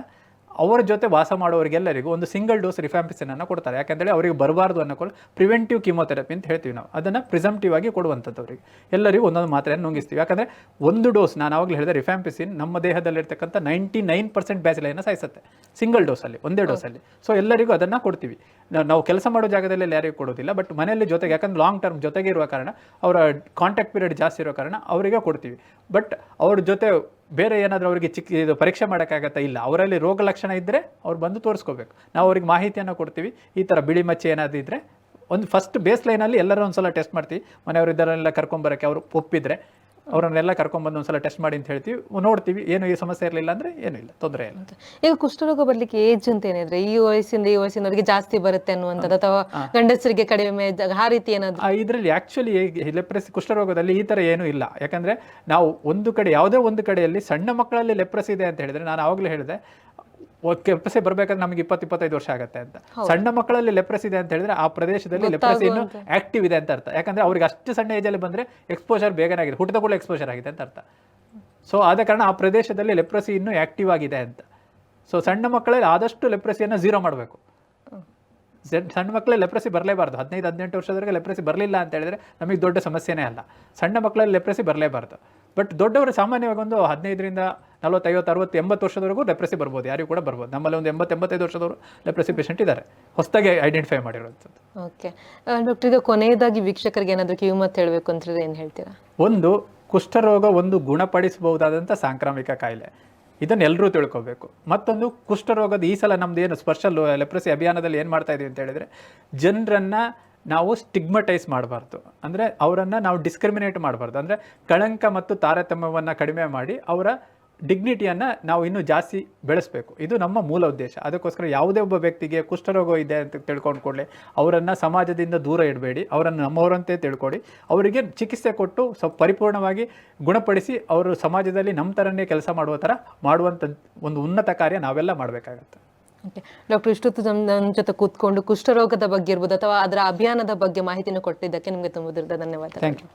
B: ಅವರ ಜೊತೆ ವಾಸ ಮಾಡೋರಿಗೆಲ್ಲರಿಗೂ ಒಂದು ಸಿಂಗಲ್ ಡೋಸ್ ರಿಫ್ಯಾಂಪಿಸಿನನ್ನು ಕೊಡ್ತಾರೆ. ಯಾಕೆಂದರೆ ಅವರಿಗೆ ಬರಬಾರ್ದು ಅನ್ನೋಕೊಳ್ಳಿ ಪ್ರಿವೆಂಟಿವ್ ಕಿಮೋಥೆರಪಿ ಅಂತ ಹೇಳ್ತೀವಿ ನಾವು. ಅದನ್ನು ಪ್ರಿಸಂಪ್ಟಿವ್ ಆಗಿ ಕೊಡುವಂಥದ್ದು ಅವರಿಗೆ. ಎಲ್ಲರಿಗೂ ಒಂದೊಂದು ಮಾತ್ರೆಯನ್ನು ನುಂಗಿಸ್ತೀವಿ. ಯಾಕಂದರೆ ಒಂದು ಡೋಸ್ ನಾನು ಆವಾಗಲೇ ಹೇಳಿದೆ ರಿಫ್ಯಾಂಪಿಸಿನ್ ನಮ್ಮ ದೇಹದಲ್ಲಿರ್ತಕ್ಕಂಥ ನೈಂಟಿ ನೈನ್ ಪರ್ಸೆಂಟ್ ಬ್ಯಾಸಿಲೈನ ಸಾಯಿಸುತ್ತೆ ಸಿಂಗಲ್ ಡೋಸಲ್ಲಿ ಒಂದೇ ಡೋಸಲ್ಲಿ ಸೊ ಎಲ್ಲರಿಗೂ ಅದನ್ನು ಕೊಡ್ತೀವಿ. ನಾವು- ನಾವು ಕೆಲಸ ಮಾಡೋ ಜಾಗದಲ್ಲಿ ಯಾರಿಗೂ ಕೊಡೋದಿಲ್ಲ ಬಟ್ ಮನೆಯಲ್ಲಿ ಜೊತೆಗೆ ಯಾಕಂದ್ರೆ ಲಾಂಗ್ ಟರ್ಮ್ ಜೊತೆಗೆ ಇರುವ ಕಾರಣ ಅವರ ಕಾಂಟ್ಯಾಕ್ಟ್ ಪೀರಿಯಡ್ ಜಾಸ್ತಿ ಇರೋ ಕಾರಣ ಅವರಿಗೆ ಕೊಡ್ತೀವಿ. ಬಟ್ ಅವ್ರ ಜೊತೆ ಬೇರೆ ಏನಾದರೂ ಅವರಿಗೆ ಚಿಕ್ಕ ಇದು ಪರೀಕ್ಷೆ ಮಾಡೋಕ್ಕಾಗತ್ತಾ ಇಲ್ಲ, ಅವರಲ್ಲಿ ರೋಗ ಲಕ್ಷಣ ಇದ್ದರೆ ಅವ್ರು ಬಂದು ತೋರಿಸ್ಕೋಬೇಕು. ನಾವು ಅವ್ರಿಗೆ ಮಾಹಿತಿಯನ್ನು ಕೊಡ್ತೀವಿ, ಈ ಥರ ಬಿಳಿ ಮಚ್ಚೆ ಏನಾದರೂ ಇದ್ದರೆ ಒಂದು ಫಸ್ಟ್ ಬೇಸ್ ಲೈನಲ್ಲಿ ಎಲ್ಲರೂ ಒಂದು ಸಲ ಟೆಸ್ಟ್ ಮಾಡ್ತೀವಿ. ಮನೆಯವರು ಇದರಲ್ಲೆಲ್ಲ ಕರ್ಕೊಂಬರೋಕ್ಕೆ ಅವರು ಒಪ್ಪಿದ್ರೆ ಅವರನ್ನೆಲ್ಲ ಕರ್ಕೊಂಡ್ಬಂದು ಒಂದ್ಸಲ ಟೆಸ್ಟ್ ಮಾಡಿ ಅಂತ ಹೇಳ್ತೀವಿ. ನೋಡ್ತೀವಿ ಏನು ಈ ಸಮಸ್ಯೆ ಇರಲಿಲ್ಲ ಅಂದ್ರೆ ಏನು ಇಲ್ಲ ತೊಂದರೆ ಇಲ್ಲ.
A: ಈಗ ಕುಷ್ಠರೋಗ ಬರ್ಲಿಕ್ಕೆ ಏಜ್ ಅಂತ ಏನಿದ್ರೆ ಈ ವಯಸ್ಸಿಂದ ಈ ವಯಸ್ಸಿನವರಿಗೆ ಜಾಸ್ತಿ ಬರುತ್ತೆ ಅನ್ನುವಂಥದ್ದು ಅಥವಾ ಗಂಡಸರಿಗೆ ಕಡಿಮೆ ಆ ರೀತಿ ಏನಾದ್ರು?
B: ಇದರಲ್ಲಿ ಆಕ್ಚುಲಿ ಲೆಪ್ರಸಿ ಕುಷ್ಠರೋಗದಲ್ಲಿ ಈ ತರ ಏನೂ ಇಲ್ಲ. ಯಾಕಂದ್ರೆ ನಾವು ಒಂದು ಕಡೆ ಯಾವುದೇ ಒಂದು ಕಡೆಯಲ್ಲಿ ಸಣ್ಣ ಮಕ್ಕಳಲ್ಲಿ ಲೆಪ್ರಸಿ ಇದೆ ಅಂತ ಹೇಳಿದ್ರೆ ನಾನು ಆವಾಗಲೇ ಹೇಳಿದೆ ಲೆಪ್ರಸಿ ಬರ್ಬೇಕಾದ್ರೆ ನಮ್ಗೆ ಇಪ್ಪತ್ತು ಇಪ್ಪತ್ತೈದು ವರ್ಷ ಆಗುತ್ತೆ ಅಂತ. ಸಣ್ಣ ಮಕ್ಕಳಲ್ಲಿ ಲೆಪ್ರಸಿ ಇದೆ ಅಂತ ಹೇಳಿದ್ರೆ ಆ ಪ್ರದೇಶದಲ್ಲಿ ಲೆಪ್ರಸಿ ಇನ್ನು ಆಕ್ಟಿವ್ ಇದೆ ಅಂತ ಅರ್ಥ. ಯಾಕಂದ್ರೆ ಅವ್ರಿಗೆ ಅಷ್ಟು ಸಣ್ಣ ಏಜಲ್ಲಿ ಬಂದ್ರೆ ಎಕ್ಸ್ಪೋಜರ್ ಬೇಗನೆ ಆಗಿದೆ. ಹುಟ್ಟಿದ ಕೂಡ ಎಕ್ಸ್ಪೋಜರ್ ಆಗಿದೆ ಅಂತ ಅರ್ಥ. ಸೊ ಆದ ಕಾರಣ ಆ ಪ್ರದೇಶದಲ್ಲಿ ಲೆಪ್ರಸಿ ಇನ್ನೂ ಆಕ್ಟಿವ್ ಆಗಿದೆ ಅಂತ. ಸೊ ಸಣ್ಣ ಮಕ್ಕಳಲ್ಲಿ ಆದಷ್ಟು ಲೆಪ್ರಸಿಯನ್ನು ಝೀರೋ ಮಾಡಬೇಕು. ಸಣ್ಣ ಮಕ್ಕಳಲ್ಲಿ ಲೆಪ್ರಸಿ ಬರಲೇಬಾರ್ದು. ಹದಿನೈದು ಹದಿನೆಂಟು ವರ್ಷದವರೆಗೆ ಲೆಪ್ರಸಿ ಬರಲಿಲ್ಲ ಅಂತ ಹೇಳಿದ್ರೆ ನಮಗೆ ದೊಡ್ಡ ಸಮಸ್ಯೆನೇ ಅಲ್ಲ. ಸಣ್ಣ ಮಕ್ಕಳಲ್ಲಿ ಲೆಪ್ರಸಿ ಬರಲೇಬಾರ್ದು. ಬಟ್ ದೊಡ್ಡವರು ಸಾಮಾನ್ಯವಾಗಿ ಒಂದು ಹದಿನೈದರಿಂದ ನಲವತ್ತೈವತ್ತು ಅರವತ್ತು ಎಂಬತ್ತು ವರ್ಷದವರೆಗೂ ಲೆಪ್ರಸಿ ಬರ್ಬೋದು. ಯಾರಿಗೂ ಕೂಡ ಬರ್ಬೋದು. ನಮ್ಮಲ್ಲಿ ಒಂದು ಎಂಬತ್ತು ಎಂಬತ್ತೈದು ವರ್ಷದವರು ಲೆಪ್ರಸಿ ಪೇಷಂಟ್ ಇದ್ದಾರೆ. ಹೊಸದಾಗಿ ಐಡೆಂಟಿಫೈ ಮಾಡಿರೋಂಥದ್ದು
A: ಓಕೆ. ಡಾಕ್ಟರ್ ಇದು ಕೊನೆಯದಾಗಿ ವೀಕ್ಷಕರಿಗೆ ಏನಾದರೂ ಕಿವಿ ಮಾತು ಹೇಳಬೇಕು ಅಂತಂದ್ರೆ ಏನು ಹೇಳ್ತೀರಾ?
B: ಒಂದು ಕುಷ್ಠರೋಗ ಒಂದು ಗುಣಪಡಿಸಬಹುದಾದಂಥ ಸಾಂಕ್ರಾಮಿಕ ಕಾಯಿಲೆ. ಇದನ್ನು ಎಲ್ಲರೂ ತಿಳ್ಕೊಬೇಕು. ಮತ್ತೊಂದು ಕುಷ್ಠರೋಗದ ಈ ಸಲ ನಮ್ದು ಏನು ಸ್ಪರ್ಶಲ್ ಲೆಪ್ರಸಿ ಅಭಿಯಾನದಲ್ಲಿ ಏನು ಮಾಡ್ತಾ ಇದ್ದೀವಿ ಅಂತ ಹೇಳಿದ್ರೆ ಜನರನ್ನು ನಾವು ಸ್ಟಿಗ್ಮಟೈಸ್ ಮಾಡಬಾರ್ದು. ಅಂದರೆ ಅವರನ್ನು ನಾವು ಡಿಸ್ಕ್ರಿಮಿನೇಟ್ ಮಾಡಬಾರ್ದು. ಅಂದರೆ ಕಳಂಕ ಮತ್ತು ತಾರತಮ್ಯವನ್ನು ಕಡಿಮೆ ಮಾಡಿ ಅವರ ಡಿಗ್ನಿಟಿಯನ್ನು ನಾವು ಇನ್ನೂ ಜಾಸ್ತಿ ಬೆಳೆಸಬೇಕು. ಇದು ನಮ್ಮ ಮೂಲ ಉದ್ದೇಶ. ಅದಕ್ಕೋಸ್ಕರ ಯಾವುದೇ ಒಬ್ಬ ವ್ಯಕ್ತಿಗೆ ಕುಷ್ಠರೋಗ ಇದೆ ಅಂತ ತಿಳ್ಕೊಂಡು ಕೂಡಲೇ ಅವರನ್ನು ಸಮಾಜದಿಂದ ದೂರ ಇಡಬೇಡಿ. ಅವರನ್ನು ನಮ್ಮವರಂತೆ ತಿಳ್ಕೊಳ್ಳಿ ಅವರಿಗೆ ಚಿಕಿತ್ಸೆ ಕೊಟ್ಟು ಸ್ವಲ್ಪ ಪರಿಪೂರ್ಣವಾಗಿ ಗುಣಪಡಿಸಿ ಅವರು ಸಮಾಜದಲ್ಲಿ ನಮ್ಮ ಥರನೇ ಕೆಲಸ ಮಾಡುವ ಥರ ಮಾಡುವಂಥ ಒಂದು ಉನ್ನತ ಕಾರ್ಯ ನಾವೆಲ್ಲ ಮಾಡಬೇಕಾಗತ್ತೆ.
A: ಓಕೆ. ಡಾಕ್ಟರ್ ಇಷ್ಟೊತ್ತು ನಮ್ಮ ನನ್ನ ಜೊತೆ ಕೂತ್ಕೊಂಡು ಕುಷ್ಠರೋಗದ ಬಗ್ಗೆ ಇರ್ಬೋದು ಅಥವಾ ಅದರ ಅಭಿಯಾನದ ಬಗ್ಗೆ ಮಾಹಿತಿಯನ್ನು ಕೊಟ್ಟಿದ್ದಕ್ಕೆ ನಿಮಗೆ ತುಂಬ ಧನ್ಯವಾದ
B: ಥ್ಯಾಂಕ್ you.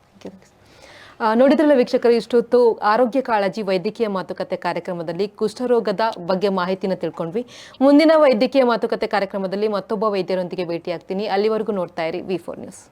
A: ನೋಡಿದ್ರಲ್ಲ ವೀಕ್ಷಕರು, ಇಷ್ಟೊತ್ತು ಆರೋಗ್ಯ ಕಾಳಜಿ, ವೈದ್ಯಕೀಯ ಮಾತುಕತೆ ಕಾರ್ಯಕ್ರಮದಲ್ಲಿ ಕುಷ್ಠರೋಗದ ಬಗ್ಗೆ ಮಾಹಿತಿನ ತಿಳ್ಕೊಂಡ್ವಿ. ಮುಂದಿನ ವೈದ್ಯಕೀಯ ಮಾತುಕತೆ ಕಾರ್ಯಕ್ರಮದಲ್ಲಿ ಮತ್ತೊಬ್ಬ ವೈದ್ಯರೊಂದಿಗೆ ಭೇಟಿಯಾಗ್ತೀನಿ. ಅಲ್ಲಿವರೆಗೂ ನೋಡ್ತಾ ಇರಿ ವಿ ಫೋರ್ ನ್ಯೂಸ್